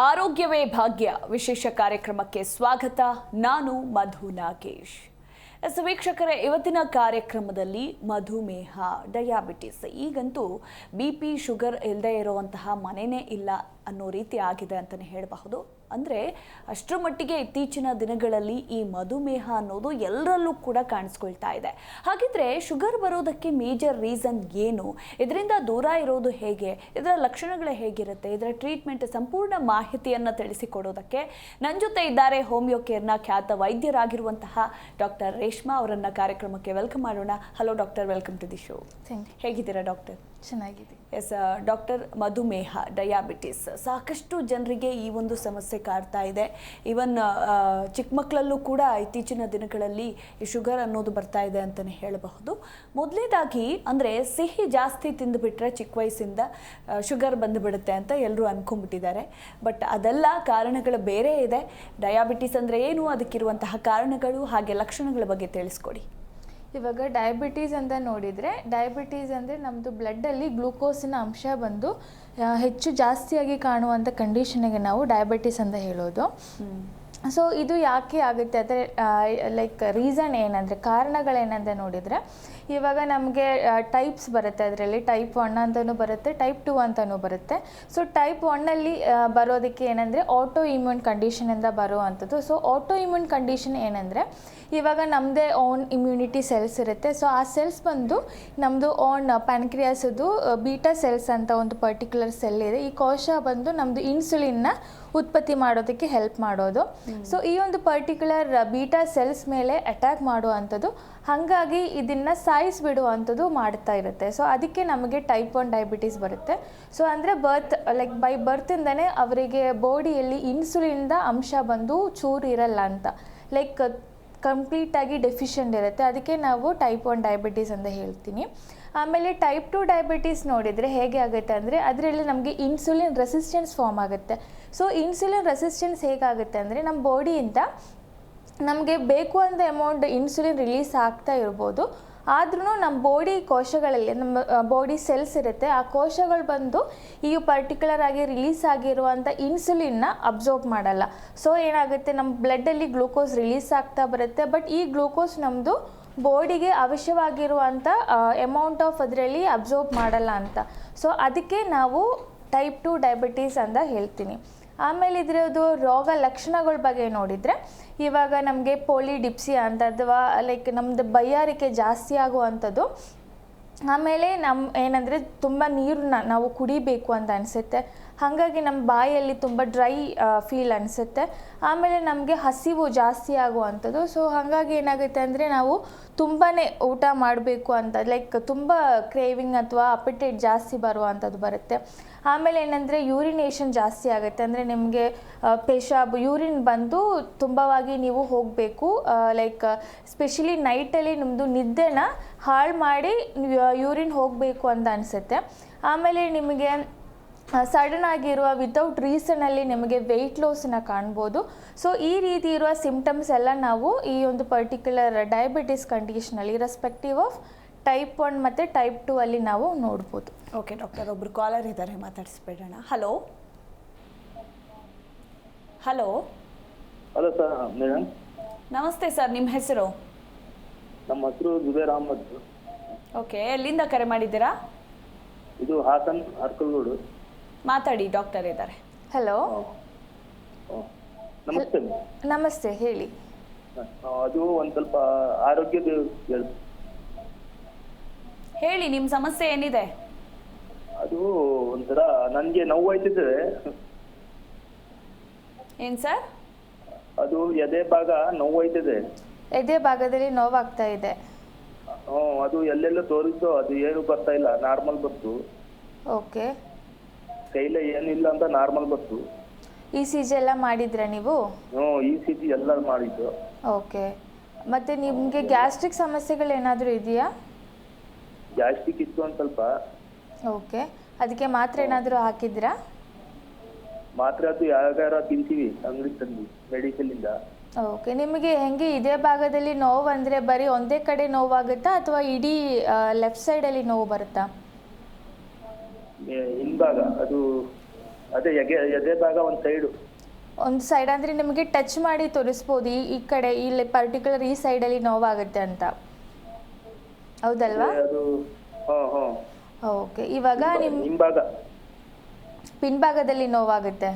ಆರೋಗ್ಯವೇ ಭಾಗ್ಯ. ವಿಶೇಷ ಕಾರ್ಯಕ್ರಮಕ್ಕೆ ಸ್ವಾಗತ. ನಾನು ಮಧು ನಾಗೇಶ್. ಎಸ್, ವೀಕ್ಷಕರೇ, ಇವತ್ತಿನ ಕಾರ್ಯಕ್ರಮದಲ್ಲಿ ಮಧುಮೇಹ ಡಯಾಬಿಟಿಸ್. ಈಗಂತೂ ಬಿ ಪಿ ಶುಗರ್ ಇಲ್ಲದೆ ಇರುವಂತಹ ಮನೆಯೇ ಇಲ್ಲ. ಅನ್ನೋ ರೀತಿ ಆಗಿದೆ ಅಂತಲೇ ಹೇಳಬಹುದು. ಅಂದರೆ ಅಷ್ಟರ ಮಟ್ಟಿಗೆ ಇತ್ತೀಚಿನ ದಿನಗಳಲ್ಲಿ ಈ ಮಧುಮೇಹ ಅನ್ನೋದು ಎಲ್ಲರಲ್ಲೂ ಕೂಡ ಕಾಣಿಸ್ಕೊಳ್ತಾ ಇದೆ. ಹಾಗಿದ್ರೆ ಶುಗರ್ ಬರೋದಕ್ಕೆ ಮೇಜರ್ ರೀಸನ್ ಏನು? ಇದರಿಂದ ದೂರ ಇರೋದು ಹೇಗೆ? ಇದರ ಲಕ್ಷಣಗಳು ಹೇಗಿರುತ್ತೆ? ಇದರ ಟ್ರೀಟ್ಮೆಂಟ್ ಸಂಪೂರ್ಣ ಮಾಹಿತಿಯನ್ನು ತಿಳಿಸಿಕೊಡೋದಕ್ಕೆ ನನ್ನ ಜೊತೆ ಇದ್ದಾರೆ ಹೋಮಿಯೋ ಕೇರ್ನ ಖ್ಯಾತ ವೈದ್ಯರಾಗಿರುವಂತಹ ಡಾಕ್ಟರ್ ರೇಷ್ಮಾ ಅವರನ್ನು ಕಾರ್ಯಕ್ರಮಕ್ಕೆ ವೆಲ್ಕಮ್ ಮಾಡೋಣ. Hello doctor welcome to the show ಹೇಗಿದ್ದೀರಾ ಡಾಕ್ಟರ್ ಚೆನ್ನಾಗಿದೆ. ಎಸ್ ಡಾಕ್ಟರ್ ಮಧುಮೇಹ, ಡಯಾಬಿಟಿಸ್. ಸಾಕಷ್ಟು ಜನರಿಗೆ ಈ ಒಂದು ಸಮಸ್ಯೆ ಕಾಡ್ತಾ ಇದೆ. ಈವನ್ ಚಿಕ್ಕ ಮಕ್ಕಳಲ್ಲೂ ಕೂಡ ಇತ್ತೀಚಿನ ದಿನಗಳಲ್ಲಿ ಈ ಶುಗರ್ ಅನ್ನೋದು ಬರ್ತಾ ಇದೆ ಅಂತಲೇ ಹೇಳಬಹುದು. ಮೊದಲೇದಾಗಿ, ಅಂದರೆ ಸಿಹಿ ಜಾಸ್ತಿ ತಿಂದುಬಿಟ್ರೆ ಚಿಕ್ಕ ವಯಸ್ಸಿಂದ ಶುಗರ್ ಬಂದುಬಿಡುತ್ತೆ ಅಂತ ಎಲ್ಲರೂ ಅಂದ್ಕೊಂಡ್ಬಿಟ್ಟಿದ್ದಾರೆ ಬಟ್ ಅದೆಲ್ಲ ಕಾರಣಗಳು ಬೇರೆ ಇದೆ. ಡಯಾಬಿಟಿಸ್ ಅಂದರೆ ಏನು? ಅದಕ್ಕಿರುವಂತಹ ಕಾರಣಗಳು, ಹಾಗೆ ಲಕ್ಷಣಗಳ ಬಗ್ಗೆ ತಿಳಿಸ್ಕೊಡಿ. ಇವಾಗ ಡಯಾಬಿಟೀಸ್ ಅಂತ ನೋಡಿದರೆ ಡಯಾಬಿಟೀಸ್ ಅಂದರೆ ನಮ್ಮದು ಬ್ಲಡ್ಡಲ್ಲಿ ಗ್ಲೂಕೋಸಿನ ಅಂಶ ಬಂದು ಹೆಚ್ಚು ಜಾಸ್ತಿಯಾಗಿ ಕಾಣುವಂಥ ಕಂಡೀಷನಿಗೆ ನಾವು ಡಯಾಬಿಟೀಸ್ ಅಂತ ಹೇಳೋದು. ಸೊ ಇದು ಯಾಕೆ ಆಗುತ್ತೆ? ಅಂದರೆ ಲೈಕ್ ರೀಸನ್ ಏನಂದರೆ ಕಾರಣಗಳೇನಂತ ನೋಡಿದರೆ ಇವಾಗ ನಮಗೆ ಟೈಪ್ಸ್ ಬರುತ್ತೆ ಅದರಲ್ಲಿ. ಟೈಪ್ ಒನ್ ಅಂತಲೂ ಬರುತ್ತೆ ಟೈಪ್ ಟು ಅಂತಲೂ ಬರುತ್ತೆ. ಸೊ ಟೈಪ್ ಒನ್ನಲ್ಲಿ ಬರೋದಕ್ಕೆ ಏನಂದರೆ ಆಟೋ ಇಮ್ಯೂನ್ ಕಂಡೀಷನಿಂದ ಬರುವಂಥದ್ದು. ಸೊ ಆಟೋ ಇಮ್ಯೂನ್ ಕಂಡೀಷನ್ ಏನಂದರೆ ಇವಾಗ ನಮ್ಮದೇ ಓನ್ ಇಮ್ಯುನಿಟಿ ಸೆಲ್ಸ್ ಇರುತ್ತೆ. ಸೊ ಆ ಸೆಲ್ಸ್ ಬಂದು ನಮ್ಮದು ಓನ್ ಪ್ಯಾನ್ಕ್ರಿಯಾಸದು ಬೀಟಾ ಸೆಲ್ಸ್ ಅಂತ ಒಂದು ಪರ್ಟಿಕ್ಯುಲರ್ ಸೆಲ್ ಇದೆ. ಈ ಕೋಶ ಬಂದು ನಮ್ಮದು ಇನ್ಸುಲಿನ್ನ ಉತ್ಪತ್ತಿ ಮಾಡೋದಕ್ಕೆ ಹೆಲ್ಪ್ ಮಾಡೋದು. ಸೊ ಈ ಒಂದು ಪರ್ಟಿಕ್ಯುಲರ್ ಬೀಟಾ ಸೆಲ್ಸ್ ಮೇಲೆ ಅಟ್ಯಾಕ್ ಮಾಡುವಂಥದ್ದು ಹಾಗಾಗಿ ಇದನ್ನು ಸಾಯಿಸಿಬಿಡುವಂಥದ್ದು ಮಾಡ್ತಾ ಇರುತ್ತೆ. ಸೊ ಅದಕ್ಕೆ ನಮಗೆ ಟೈಪ್ ಒನ್ ಡಯಾಬಿಟೀಸ್ ಬರುತ್ತೆ. ಸೊ ಅಂದರೆ ಬರ್ತ್ ಲೈಕ್ ಬೈ ಬರ್ತಿಂದನೇ ಅವರಿಗೆ ಬಾಡಿಯಲ್ಲಿ ಇನ್ಸುಲಿನ್ದ ಅಂಶ ಬಂದು ಚೂರು ಇರಲ್ಲ ಅಂತ ಲೈಕ್ ಕಂಪ್ಲೀಟಾಗಿ ಡೆಫಿಷಿಯೆಂಟ್ ಇರುತ್ತೆ. ಅದಕ್ಕೆ ನಾವು ಟೈಪ್ ಒನ್ ಡಯಾಬಿಟೀಸ್ ಅಂತ ಹೇಳ್ತೀನಿ. ಆಮೇಲೆ ಟೈಪ್ ಟು ಡಯಾಬಿಟೀಸ್ ನೋಡಿದರೆ ಹೇಗೆ ಆಗುತ್ತೆ ಅಂದರೆ, ಅದರಲ್ಲಿ ನಮಗೆ ಇನ್ಸುಲಿನ್ ರೆಸಿಸ್ಟೆನ್ಸ್ ಫಾರ್ಮ್ ಆಗುತ್ತೆ. ಸೊ ಇನ್ಸುಲಿನ್ ರೆಸಿಸ್ಟೆನ್ಸ್ ಹೇಗಾಗುತ್ತೆ ಅಂದರೆ ನಮ್ಮ ಬಾಡಿಯಿಂದ ನಮಗೆ ಬೇಕು ಅಂದ ಅಮೌಂಟ್ ಇನ್ಸುಲಿನ್ ರಿಲೀಸ್ ಆಗ್ತಾ ಇರ್ಬೋದು. ಆದ್ರೂ ನಮ್ಮ ಬಾಡಿ ಕೋಶಗಳಲ್ಲಿ ನಮ್ಮ ಬಾಡಿ ಸೆಲ್ಸ್ ಇರುತ್ತೆ. ಆ ಕೋಶಗಳು ಬಂದು ಈ ಪರ್ಟಿಕ್ಯುಲರ್ ಆಗಿ ರಿಲೀಸ್ ಆಗಿರುವಂಥ ಇನ್ಸುಲಿನ್ನ ಅಬ್ಸರ್ವ್ ಮಾಡಲ್ಲ. ಸೊ ಏನಾಗುತ್ತೆ ನಮ್ಮ ಬ್ಲಡ್ಡಲ್ಲಿ ಗ್ಲೂಕೋಸ್ ರಿಲೀಸ್ ಆಗ್ತಾ ಬರುತ್ತೆ. ಬಟ್ ಈ ಗ್ಲೂಕೋಸ್ ನಮ್ಮದು ಬಾಡಿಗೆ ಅವಶ್ಯವಾಗಿರುವಂಥ ಅಮೌಂಟ್ ಆಫ್ ಅದರಲ್ಲಿ ಅಬ್ಸರ್ವ್ ಮಾಡಲ್ಲ ಅಂತ. ಸೊ ಅದಕ್ಕೆ ನಾವು ಟೈಪ್ ಟು ಡಯಾಬಿಟೀಸ್ ಅಂತ ಹೇಳ್ತೀನಿ. ಆಮೇಲೆ ಇದ್ರದ್ದು ರೋಗ ಲಕ್ಷಣಗಳ ಬಗ್ಗೆ ನೋಡಿದರೆ ಇವಾಗ ನಮಗೆ ಪೋಲಿಡಿಪ್ಸಿಯಾ ಅಂತ ಅಥವಾ ಲೈಕ್ ನಮ್ಮದು ಬಯ್ಯಾರಿಕೆ ಜಾಸ್ತಿ ಆಗುವಂಥದ್ದು. ಆಮೇಲೆ ನಮ್ಮ ಏನಂದರೆ ತುಂಬ ನೀರನ್ನ ನಾವು ಕುಡಿಬೇಕು ಅಂತ ಅನಿಸುತ್ತೆ. ಹಾಗಾಗಿ ನಮ್ಮ ಬಾಯಲ್ಲಿ ತುಂಬ ಡ್ರೈ ಫೀಲ್ ಅನಿಸುತ್ತೆ. ಆಮೇಲೆ ನಮಗೆ ಹಸಿವು ಜಾಸ್ತಿ ಆಗುವಂಥದ್ದು. ಸೊ, ಹಾಗಾಗಿ ಏನಾಗುತ್ತೆ ಅಂದರೆ ನಾವು ತುಂಬಾ ಊಟ ಮಾಡಬೇಕು ಅಂತ ಲೈಕ್ ತುಂಬ ಕ್ರೇವಿಂಗ್ ಅಥವಾ ಅಪಿಟೇಟ್ ಜಾಸ್ತಿ ಬರುವಂಥದ್ದು ಬರುತ್ತೆ. ಆಮೇಲೆ ಏನಂದರೆ ಯೂರಿನೇಷನ್ ಜಾಸ್ತಿ ಆಗುತ್ತೆ. ಅಂದರೆ ನಿಮಗೆ ಪೇಶಾಬ್ ಯೂರಿನ್ ಬಂದು ತುಂಬವಾಗಿ ನೀವು ಹೋಗಬೇಕು. ಲೈಕ್ ಸ್ಪೆಷಲಿ ನೈಟಲ್ಲಿ ನಿಮ್ಮದು ನಿದ್ದೆನ ಹಾಳು ಮಾಡಿ ಯೂರಿನ್ ಹೋಗಬೇಕು ಅಂತ ಅನಿಸುತ್ತೆ. ಆಮೇಲೆ ನಿಮಗೆ ಸಡನ್ ಆಗಿರುವ ವಿತೌಟ್ ರೀಸನಲ್ಲಿ ನಿಮಗೆ ವೆಯ್ಟ್ ಲಾಸನ್ನ ಕಾಣ್ಬೋದು. ಸೊ ಈ ರೀತಿ ಇರುವ ಸಿಂಪ್ಟಮ್ಸ್ ಎಲ್ಲ ನಾವು ಈ ಒಂದು ಪರ್ಟಿಕ್ಯುಲರ್ ಡಯಾಬಿಟಿಸ್ ಕಂಡೀಷನಲ್ಲಿ ರೆಸ್ಪೆಕ್ಟಿವ್ ಆಫ್ ಟೈಪ್ ಒನ್ ಮತ್ತು ಟೈಪ್ ಟು ಅಲ್ಲಿ ನಾವು ನೋಡ್ಬೋದು. ಓಕೆ ಡಾಕ್ಟರ್ ಒಬ್ರು ಕಾಲರ್ ಇದ್ದಾರೆ ಮಾತಾಡಿಸ್ಬೇಡೋಣ. Hello hello hello sir madam ನಮಸ್ತೆ ಸರ್ ನಿಮ್ಮ ಹೆಸರು? ನಮ್ಮ ಹೆಸರು ಜುಬೇರ್ ಅಹಮದ್. ಓಕೆ ಎಲ್ಲಿಂದ ಕರೆ ಮಾಡಿದ್ದೀರಾ? ಇದು ಹಾಸನ್ ಅರ್ಕಲ್ಗೋಡು ಮಾತಾಡಿ ಡಾಕ್ಟರ್ ಇದ್ದಾರೆ. ಹಲೋ. ನಮಸ್ತೆ. ನಮಸ್ತೆ ಹೇಳಿ. ಅದು ಒಂದು ಸ್ವಲ್ಪ ಆರೋಗ್ಯದ ಹೇಳ್- ನಿಮ್ಮ ಸಮಸ್ಯೆ ಏನಿದೆ? ಅದು ಒಂಥರ ನನಗೆ ನೋವು ಏನ್ ಏನು ಸರ್? ಅದು ಎದೆ ಭಾಗ ನೋವು ಆಯ್ತಿದೆ ಎದೆ ಭಾಗದಲ್ಲಿ ನೋವಾಗ್ತಾ ಇದೆ. ಹ್ಞೂ ಅದು ಎಲ್ಲೆಲ್ಲ ತೋರಿಸೋ ಅದು ಏನು ಬರ್ತಾ ಇಲ್ಲ ನಾರ್ಮಲ್ ಬಂತು. ಓಕೆ. ಕೈಲೇ ಏನಿಲ್ಲ ಅಂತ ನಾರ್ಮಲ್ ಬಂತು. ಇ ಸಿ ಜಿ ಎಲ್ಲ ಮಾಡಿದ್ರಾ ನೀವು? ಹ್ಞೂ ಇ ಸಿ ಜಿ ಎಲ್ಲ ಮಾಡಿದ್ದು. ಓಕೆ. ಮತ್ತೆ ನಿಮಗೆ ಗ್ಯಾಸ್ಟ್ರಿಕ್ ಸಮಸ್ಯೆಗಳು ಏನಾದರೂ ಇದೆಯಾ? ಗ್ಯಾಸ್ಟ್ರಿಕ್ ಕಿತ್ತು ಒಂದು ಸ್ವಲ್ಪ ಓಕೆ ಅದಕ್ಕೆ ಮಾತ್ರೆ ಏನಾದರೂ ಹಾಕಿದ್ರಾ ಮಾತ್ರೆ ಅದು ಯಾವ್ಯಾರ ತಿಂತೀವಿ ಅಂಗಡಿ ತಂದು ಮೆಡಿಕಲಿಂದ ಓಕೆ ನಿಮಗೆ ಹೆಂಗೆ ಇದೇ ಭಾಗದಲ್ಲಿ ನೋವು ಅಂದರೆ ಬರೀ ಒಂದೇ ಕಡೆ ನೋವಾಗುತ್ತಾ ಅಥವಾ ಇಡೀ ಲೆಫ್ಟ್ ಸೈಡಲ್ಲಿ ನೋವು ಬರುತ್ತಾ? ಹಿಂಭಾಗ ಅದು ಅದೇ ಎಗೆ ಎದೆ ಭಾಗ ಒಂದು ಸೈಡು ಒಂದು ಸೈಡ್ ಅಂದರೆ ನಿಮಗೆ ಟಚ್ ಮಾಡಿ ತೋರಿಸ್ಬೋದು ಈ ಈ ಕಡೆ ಇಲ್ಲಿ ಪರ್ಟಿಕ್ಯುಲರ್ ಈ ಸೈಡಲ್ಲಿ ನೋವಾಗುತ್ತೆ ಅಂತ. ಹೌದಲ್ವಾ? ಅದು ಹಾಂ ಹಾಂ. ಓಕೆ ಇವಾಗ ನಿಮ್ ಹಿಂಭಾಗ. ಪಿನ್ಭಾಗದಲ್ಲಿ ನೋವಾಗುತ್ತೆ?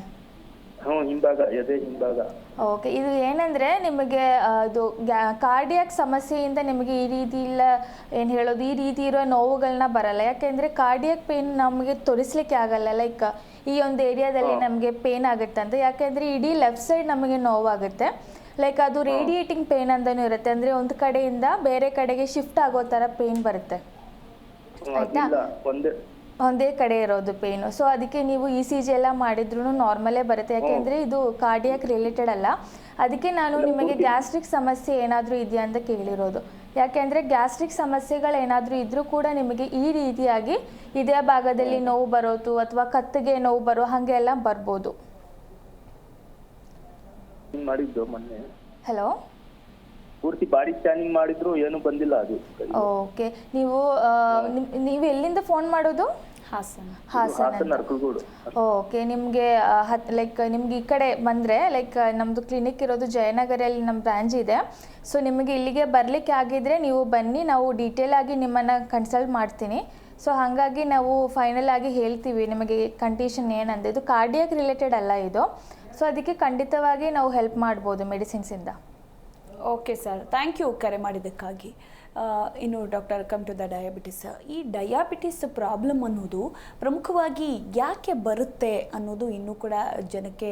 ಹ್ಞೂ ಹಿಂಭಾಗ ಎದೆ ಹಿಂಭಾಗ. ಓಕೆ ಇದು ಏನಂದ್ರೆ ನಿಮಗೆ ಅದು ಕಾರ್ಡಿಯಾಕ್ ಸಮಸ್ಯೆಯಿಂದ ನಿಮಗೆ ಈ ರೀತಿ ಇಲ್ಲ ಏನು ಹೇಳೋದು ಈ ರೀತಿ ಇರೋ ನೋವುಗಳನ್ನ ಬರಲ್ಲ. ಯಾಕೆಂದ್ರೆ ಕಾರ್ಡಿಯಾಕ್ ಪೇನ್ ನಮಗೆ ತೋರಿಸ್ಲಿಕ್ಕೆ ಆಗಲ್ಲ ಲೈಕ್ ಈ ಒಂದು ಏರಿಯಾದಲ್ಲಿ ನಮಗೆ ಪೇನ್ ಆಗುತ್ತೆ ಅಂತ. ಯಾಕೆಂದ್ರೆ ಇಡೀ ಲೆಫ್ಟ್ ಸೈಡ್ ನಮಗೆ ನೋವಾಗುತ್ತೆ. ಲೈಕ್ ಅದು ರೇಡಿಯೇಟಿಂಗ್ ಪೇನ್ ಅಂತಲೂ ಇರುತ್ತೆ. ಅಂದರೆ ಒಂದು ಕಡೆಯಿಂದ ಬೇರೆ ಕಡೆಗೆ ಶಿಫ್ಟ್ ಆಗೋ ಥರ ಪೇನ್ ಬರುತ್ತೆ. ಆಯಿತಾ? ಒಂದೇ ಕಡೆ ಇರೋದು ಪೇನು ಸೊ ಅದಕ್ಕೆ ನೀವು ಇ ಸಿ ಜಿ ಎಲ್ಲ ಮಾಡಿದ್ರು ನಾರ್ಮಲೇ ಬರುತ್ತೆ. ಯಾಕೆಂದರೆ ಇದು ಕಾರ್ಡಿಯಾಕ್ ರಿಲೇಟೆಡ್ ಅಲ್ಲ. ಅದಕ್ಕೆ ನಾನು ನಿಮಗೆ ಗ್ಯಾಸ್ಟ್ರಿಕ್ ಸಮಸ್ಯೆ ಏನಾದರೂ ಇದೆಯಾ ಅಂತ ಕೇಳಿರೋದು. ಯಾಕೆಂದರೆ ಗ್ಯಾಸ್ಟ್ರಿಕ್ ಸಮಸ್ಯೆಗಳು ಏನಾದರೂ ಇದ್ದರೂ ಕೂಡ ನಿಮಗೆ ಈ ರೀತಿಯಾಗಿ ಇದೇ ಭಾಗದಲ್ಲಿ ನೋವು ಬರೋದು ಅಥವಾ ಕತ್ತಿಗೆ ನೋವು ಬರೋ ಹಾಗೆ ಎಲ್ಲ ಬರ್ಬೋದು. ಮಾಡಿದ್ದು ಮೊನ್ನೆ. ಹಲೋ ಪೂರ್ತಿ ಬಾಡಿ ಸ್ಕ್ಯಾನಿಂಗ್ ಮಾಡಿದ್ರು ಏನು ಬಂದಿಲ್ಲ ಅದು. ಓಕೆ ನೀವು ಆ, ನಿಮ್- ನೀವು ಎಲ್ಲಿಂದ ಫೋನ್ ಮಾಡೋದು? ಹಾಸನ. ಹಾಸನ ಹಾಸನ ಅರ್ಕಲ್ಗೂಡು. ಓಕೆ ನಿಮಗೆ ಹತ್ ಲೈಕ್ ನಿಮ್ಗೆ ಈ ಕಡೆ ಬಂದರೆ ಲೈಕ್ ನಮ್ಮದು ಕ್ಲಿನಿಕ್ ಇರೋದು ಜಯನಗರಲ್ಲಿ ನಮ್ಮ ಬ್ರಾಂಚ್ ಇದೆ. ಸೊ ನಿಮಗೆ ಇಲ್ಲಿಗೆ ಬರಲಿಕ್ಕೆ ಆಗಿದ್ರೆ ನೀವು ಬನ್ನಿ ನಾವು ಡೀಟೇಲ್ ಆಗಿ ನಿಮ್ಮನ್ನು ಕನ್ಸಲ್ಟ್ ಮಾಡ್ತೀನಿ. ಸೊ ಹಾಗಾಗಿ ನಾವು ಫೈನಲ್ ಆಗಿ ಹೇಳ್ತೀವಿ ನಿಮಗೆ ಕಂಡೀಷನ್ ಏನಂದ್ರೆ. ಇದು ಕಾರ್ಡಿಯಾಕ್ ರಿಲೇಟೆಡ್ ಅಲ್ಲ ಇದು. ಸೊ ಅದಕ್ಕೆ ಖಂಡಿತವಾಗಿ ನಾವು ಹೆಲ್ಪ್ ಮಾಡ್ಬೋದು ಮೆಡಿಸಿನ್ಸಿಂದ ಓಕೆ ಸರ್ ಥ್ಯಾಂಕ್ ಯು ಕರೆ ಮಾಡಿದ್ದಕ್ಕಾಗಿ. ಇನ್ನು doctor come to the diabetes ಈ ಡಯಾಬಿಟಿಸ್ ಪ್ರಾಬ್ಲಮ್ ಅನ್ನೋದು ಪ್ರಮುಖವಾಗಿ ಯಾಕೆ ಬರುತ್ತೆ ಅನ್ನೋದು ಇನ್ನೂ ಕೂಡ ಜನಕ್ಕೆ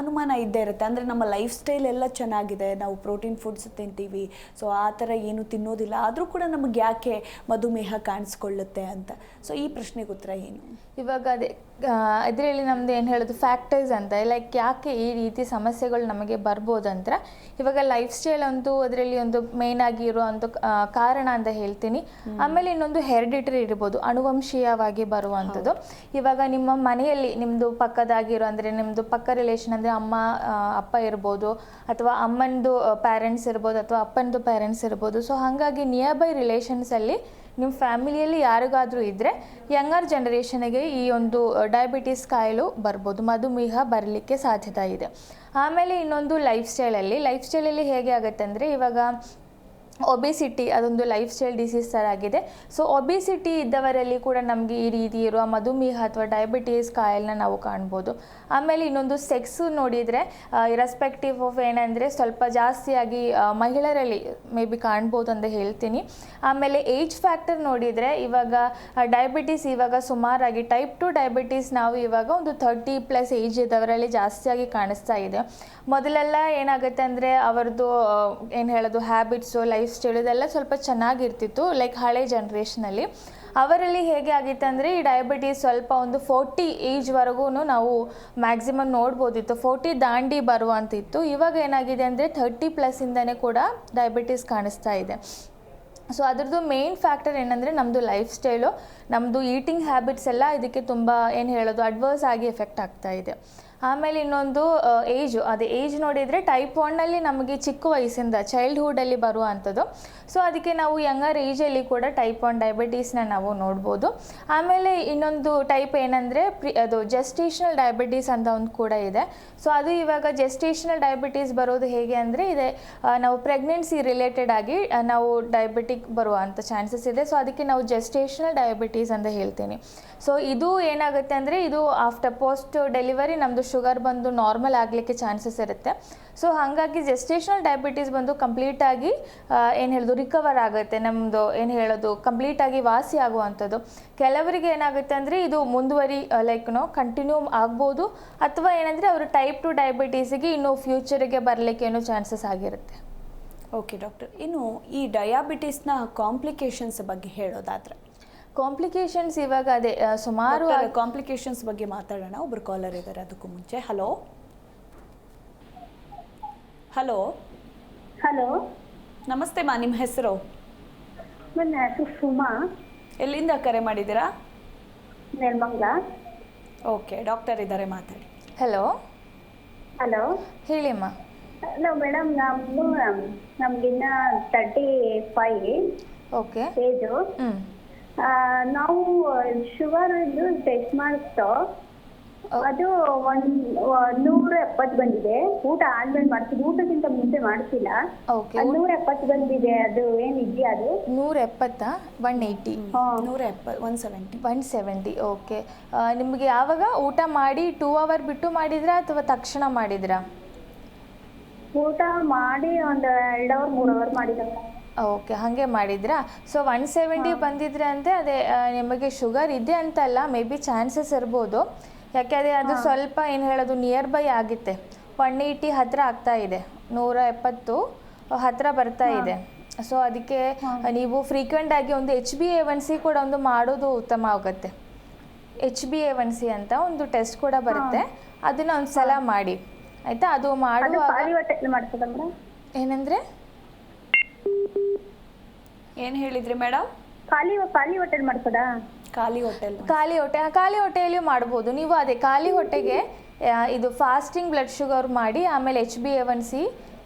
ಅನುಮಾನ ಇದ್ದೇ ಇರುತ್ತೆ. ಅಂದರೆ ನಮ್ಮ ಲೈಫ್ ಸ್ಟೈಲ್ ಎಲ್ಲ ಚೆನ್ನಾಗಿದೆ, ನಾವು ಪ್ರೋಟೀನ್ ಫುಡ್ಸ್ ತಿಂತೀವಿ ಸೊ ಆ ಥರ ಏನು ತಿನ್ನೋದಿಲ್ಲ. ಆದರೂ ಕೂಡ ನಮಗೆ ಯಾಕೆ ಮಧುಮೇಹ ಕಾಣಿಸ್ಕೊಳ್ಳುತ್ತೆ ಅಂತ? ಸೊ ಈ ಪ್ರಶ್ನೆಗೆ ಉತ್ತರ ಏನು? ಇವಾಗ ಅದೇ ಇದರಲ್ಲಿ ನಮ್ದು ಏನು ಹೇಳೋದು ಫ್ಯಾಕ್ಟರ್ಸ್ ಅಂತ. ಲೈಕ್ ಯಾಕೆ ಈ ರೀತಿ ಸಮಸ್ಯೆಗಳು ನಮಗೆ ಬರ್ಬೋದಂತ? ಇವಾಗ ಲೈಫ್ ಸ್ಟೈಲ್ ಅಂತೂ ಅದರಲ್ಲಿ ಒಂದು ಮೇನ್ ಆಗಿ ಇರೋ ಒಂದು ಕಾರಣ ಅಂತ ಹೇಳ್ತೀನಿ. ಆಮೇಲೆ ಇನ್ನೊಂದು ಹೆರಿಡಿಟರಿ ಇರ್ಬೋದು, ಅನುವಂಶೀಯವಾಗಿ ಬರುವಂಥದ್ದು. ಇವಾಗ ನಿಮ್ಮ ಮನೆಯಲ್ಲಿ ನಿಮ್ಮದು ಪಕ್ಕದಾಗಿರೋ ಅಂದರೆ ನಿಮ್ಮದು ಪಕ್ಕ ರಿಲೇಷನ್ ಅಂದರೆ ಅಮ್ಮ ಅಪ್ಪ ಇರ್ಬೋದು, ಅಥವಾ ಅಮ್ಮನದು ಪ್ಯಾರೆಂಟ್ಸ್ ಇರ್ಬೋದು, ಅಥವಾ ಅಪ್ಪನದು ಪ್ಯಾರೆಂಟ್ಸ್ ಇರ್ಬೋದು. ಸೊ ಹಾಗಾಗಿ ನಿಯರ್ ಬೈ ರಿಲೇಷನ್ಸಲ್ಲಿ ನಿಮ್ಮ ಫ್ಯಾಮಿಲಿಯಲ್ಲಿ ಯಾರಿಗಾದರೂ ಇದ್ದರೆ ಯಂಗರ್ ಜನರೇಷನ್ಗೆ ಈ ಒಂದು ಡಯಾಬಿಟೀಸ್ ಕಾಯಿಲು ಬರ್ಬೋದು, ಮಧುಮೇಹ ಬರಲಿಕ್ಕೆ ಸಾಧ್ಯತೆ ಇದೆ. ಆಮೇಲೆ ಇನ್ನೊಂದು ಲೈಫ್ ಸ್ಟೈಲಲ್ಲಿ ಲೈಫ್ ಸ್ಟೈಲಲ್ಲಿ ಹೇಗೆ ಆಗುತ್ತೆ ಅಂದರೆ ಇವಾಗ ಒಬಿಸಿಟಿ ಅದೊಂದು ಲೈಫ್ ಸ್ಟೈಲ್ ಡಿಸೀಸ್ ಥರ ಆಗಿದೆ. ಸೊ ಒಬಿಸಿಟಿ ಇದ್ದವರಲ್ಲಿ ಕೂಡ ನಮಗೆ ಈ ರೀತಿ ಇರುವ ಮಧುಮೇಹ ಅಥವಾ ಡಯಾಬಿಟೀಸ್ ಕಾಯಿಲೆನ ನಾವು ಕಾಣ್ಬೋದು. ಆಮೇಲೆ ಇನ್ನೊಂದು ಸೆಕ್ಸ್ ನೋಡಿದರೆ ಇರೆಸ್ಪೆಕ್ಟಿವ್ ಆಫ್ ಏನಂದರೆ ಸ್ವಲ್ಪ ಜಾಸ್ತಿಯಾಗಿ ಮಹಿಳೆಯರಲ್ಲಿ ಮೇ ಬಿ ಕಾಣ್ಬೋದು ಅಂತ ಹೇಳ್ತೀನಿ. ಆಮೇಲೆ ಏಜ್ ಫ್ಯಾಕ್ಟರ್ ನೋಡಿದರೆ ಇವಾಗ ಡಯಾಬಿಟೀಸ್ ಇವಾಗ ಸುಮಾರಾಗಿ ಟೈಪ್ ಟು ಡಯಾಬಿಟೀಸ್ ನಾವು ಇವಾಗ ಒಂದು ಥರ್ಟಿ ಪ್ಲಸ್ ಏಜ್ ಇದ್ದವರಲ್ಲಿ ಜಾಸ್ತಿಯಾಗಿ ಕಾಣಿಸ್ತಾ ಇದೆ. ಮೊದಲೆಲ್ಲ ಏನಾಗುತ್ತೆ ಅಂದರೆ ಅವರದ್ದು ಏನು ಹೇಳೋದು ಹ್ಯಾಬಿಟ್ಸು ಲೈಫ್ ಸ್ಟೈಲ್ ಇದೆಲ್ಲ ಸ್ವಲ್ಪ ಚೆನ್ನಾಗಿರ್ತಿತ್ತು ಲೈಕ್ ಹಳೆ ಜನ್ರೇಷನಲ್ಲಿ ಅವರಲ್ಲಿ ಹೇಗೆ ಆಗಿತ್ತು ಅಂದರೆ, ಈ ಡಯಾಬಿಟೀಸ್ ಸ್ವಲ್ಪ ಒಂದು ಫೋರ್ಟಿ ಏಜ್ವರೆಗೂ ನಾವು ಮ್ಯಾಕ್ಸಿಮಮ್ ನೋಡ್ಬೋದಿತ್ತು. ಫೋರ್ಟಿ ದಾಂಡಿ ಬರುವಂತಿತ್ತು ಇವಾಗ ಏನಾಗಿದೆ ಅಂದರೆ ಥರ್ಟಿ ಪ್ಲಸ್ಸಿಂದನೇ ಕೂಡ ಡಯಾಬಿಟೀಸ್ ಕಾಣಿಸ್ತಾ ಇದೆ. ಸೊ ಅದ್ರದ್ದು ಮೇನ್ ಫ್ಯಾಕ್ಟರ್ ಏನಂದರೆ ನಮ್ಮದು ಲೈಫ್ ಸ್ಟೈಲು ನಮ್ಮದು ಈಟಿಂಗ್ ಹ್ಯಾಬಿಟ್ಸ್ ಎಲ್ಲ ಇದಕ್ಕೆ ತುಂಬ ಏನು ಹೇಳೋದು ಅಡ್ವರ್ಸ್ ಆಗಿ ಎಫೆಕ್ಟ್ ಆಗ್ತಾ ಇದೆ. ಆಮೇಲೆ ಇನ್ನೊಂದು ಏಜು ಅದೇ ಏಜ್ ನೋಡಿದರೆ ಟೈಪ್ ಒನ್ನಲ್ಲಿ ನಮಗೆ ಚಿಕ್ಕ ವಯಸ್ಸಿಂದ ಚೈಲ್ಡ್ಹುಡಲ್ಲಿ ಬರುವಂಥದ್ದು ಸೊ ಅದಕ್ಕೆ ನಾವು ಯಂಗರ್ ಏಜಲ್ಲಿ ಕೂಡ ಟೈಪ್ ಒನ್ ಡಯಾಬಿಟೀಸ್ನ ನಾವು ನೋಡ್ಬೋದು. ಆಮೇಲೆ ಇನ್ನೊಂದು ಟೈಪ್ ಏನಂದರೆ ಪ್ರಿ ಅದು ಜೆಸ್ಟೇಷನಲ್ ಡಯಾಬಿಟೀಸ್ ಅಂತ ಒಂದು ಕೂಡ ಇದೆ. ಸೊ ಅದು ಇವಾಗ ಜೆಸ್ಟೇಷನಲ್ ಡಯಾಬಿಟೀಸ್ ಬರೋದು ಹೇಗೆ ಅಂದರೆ, ಇದೆ ನಾವು ಪ್ರೆಗ್ನೆನ್ಸಿ ರಿಲೇಟೆಡ್ ಆಗಿ ನಾವು ಡಯಾಬಿಟಿಕ್ ಬರುವಂಥ ಚಾನ್ಸಸ್ ಇದೆ. ಸೊ ಅದಕ್ಕೆ ನಾವು ಜೆಸ್ಟೇಷನಲ್ ಡಯಾಬಿಟೀಸ್ ಅಂತ ಹೇಳ್ತೀನಿ. ಸೊ ಇದು ಏನಾಗುತ್ತೆ ಅಂದರೆ, ಇದು ಆಫ್ಟರ್ ಪೋಸ್ಟ್ ಡೆಲಿವರಿ ನಮ್ಮದು ಶುಗರ್ ಬಂದು ನಾರ್ಮಲ್ ಆಗಲಿಕ್ಕೆ ಚಾನ್ಸಸ್ ಇರುತ್ತೆ. ಸೊ ಹಾಗಾಗಿ ಜೆಸ್ಟೇಷನಲ್ ಡಯಾಬಿಟೀಸ್ ಬಂದು ಕಂಪ್ಲೀಟಾಗಿ ಏನು ಹೇಳೋದು ರಿಕವರ್ ಆಗುತ್ತೆ. ನಮ್ಮದು ಏನು ಹೇಳೋದು ಕಂಪ್ಲೀಟಾಗಿ ವಾಸಿ ಆಗುವಂಥದ್ದು. ಕೆಲವರಿಗೆ ಏನಾಗುತ್ತೆ ಅಂದರೆ, ಇದು ಮುಂದುವರಿ ಲೈಕ್ ನೋ ಕಂಟಿನ್ಯೂ ಆಗ್ಬೋದು. ಅಥವಾ ಏನಂದರೆ, ಅವರು ಟೈಪ್ ಟು ಡಯಾಬಿಟೀಸಿಗೆ ಇನ್ನು ಫ್ಯೂಚರಿಗೆ ಬರಲಿಕ್ಕೆ ಏನೋ ಚಾನ್ಸಸ್ ಆಗಿರುತ್ತೆ. ಓಕೆ ಡಾಕ್ಟರ್ ಇನ್ನು ಈ ಡಯಾಬಿಟೀಸ್ನ ಕಾಂಪ್ಲಿಕೇಶನ್ಸ್ ಬಗ್ಗೆ ಹೇಳೋದಾದ್ರೆ ಕಾಂಪ್ಲಿಕೇಶನ್ಸ್ ಇವಾಗ ಅದೇ ಸುಮಾರು ಕಾಂಪ್ಲಿಕೇಶನ್ಸ್ ಬಗ್ಗೆ ಮಾತಾಡೋಣ. ಒಬ್ರು ಕಾಲರ್ ಇದ್ದಾರೆ ಅದಕ್ಕೂ ಮುಂಚೆ. ಹಲೋ ಹಲೋ ಹಲೋ ನಮಸ್ತೆ ಮಾ ನಿಮ್ಮ ಹೆಸರು? ನನ್ನ ಹೆಸರು ಸುಮಾ. ಎಲ್ಲಿಂದ ಕರೆ ಮಾಡಿದ್ದೀರಾ? ನೆಲಮಂಗ್ಲ. ಓಕೆ ಡಾಕ್ಟರ್ ಇದ್ದಾರೆ ಮಾತಾಡಿ. ಹಲೋ ಹಲೋ ಹೇಳಿಮ್ಮ ಹಲೋ ಮೇಡಮ್ ನಮ್ಮದು ನಮ್ಗಿನ್ನ ತರ್ಟಿ ಫೈವ್ ಓಕೆ ಏಜು ಹ್ಞೂ ನಾವು ಶುಗರ್ ಇದು ಟೆಸ್ಟ್ ಮಾಡಿಸ್ತು. ಅದು ಒಂದ್ ನೂರ ಎಪ್ಪತ್ತು ಬಂದಿದೆ. ಊಟ ಆದ್ಮೇಲೆ ಮಾಡ್ತೀವಿ ಊಟಕ್ಕಿಂತ ಮುಂಚೆ ಮಾಡ್ತಿಲ್ಲ ಓಕೆ ಅದು ನೂರ ಎಪ್ಪತ್ತು ಬಂದಿದೆ. ಅದು ಏನಿದೆಯಾ ಅದು? ನೂರ ಎಪ್ಪತ್ತಾ? ಒನ್ ಏಯ್ಟಿ ನೂರ ಎಪ್ಪ one seventy one seventy okay ನಿಮಗೆ ಯಾವಾಗ ಊಟ ಮಾಡಿ ಟೂ ಅವರ್ ಬಿಟ್ಟು ಮಾಡಿದ್ರಾ ಅಥವಾ ತಕ್ಷಣ ಮಾಡಿದ್ರಾ? ಊಟ ಮಾಡಿ ಒಂದ್ ಎರಡ್ ಅವರ್ ಮೂರ್ ಅವರ್ ಮಾಡಿದಮ್ಮ ಓಕೆ ಹಾಗೆ ಮಾಡಿದ್ರಾ? ಸೊ ಒನ್ ಸೆವೆಂಟಿ ಬಂದಿದ್ರೆ ಅಂದರೆ ಅದೇ ನಿಮಗೆ ಶುಗರ್ ಇದೆ ಅಂತಲ್ಲ ಮೇ ಬಿ ಚಾನ್ಸಸ್ ಇರ್ಬೋದು. ಯಾಕೆ ಅದೇ ಅದು ಸ್ವಲ್ಪ ಏನು ಹೇಳೋದು ನಿಯರ್ ಬೈ ಆಗುತ್ತೆ. ಒನ್ ಏಯ್ಟಿ ಹತ್ತಿರ ಆಗ್ತಾ ಇದೆ. ನೂರ ಎಪ್ಪತ್ತು ಹತ್ತಿರ ಬರ್ತಾ ಇದೆ. ಸೊ ಅದಕ್ಕೆ ನೀವು ಫ್ರೀಕ್ವೆಂಟ್ ಆಗಿ ಒಂದು H B A one C ಕೂಡ ಒಂದು ಮಾಡೋದು ಉತ್ತಮ ಆಗುತ್ತೆ. H B A one C ಅಂತ ಒಂದು ಟೆಸ್ಟ್ ಕೂಡ ಬರುತ್ತೆ. ಅದನ್ನ ಒಂದು ಸಲ ಮಾಡಿ. ಆಯಿತಾ? ಅದು ಮಾಡುವ ಮಾಡುವಾಗ ಏನಂದರೆ? ಏನು ಹೇಳಿದ್ರಿ ಮೇಡಮ್ ಖಾಲಿ ಖಾಲಿ ಹೋಟೆಲ್ ಮಾಡ್ತದ ಖಾಲಿ ಹೋಟೆಲ್ ಖಾಲಿ ಹೊಟ್ಟೆ ಖಾಲಿ ಹೊಟ್ಟೆಯಲ್ಲಿ ಮಾಡ್ಬೋದು. ನೀವು ಅದೇ ಖಾಲಿ ಹೊಟ್ಟೆಗೆ ಆ, ಇದು ಫಾಸ್ಟಿಂಗ್ ಬ್ಲಡ್ ಶುಗರ್ ಮಾಡಿ ಆಮೇಲೆ H B A one C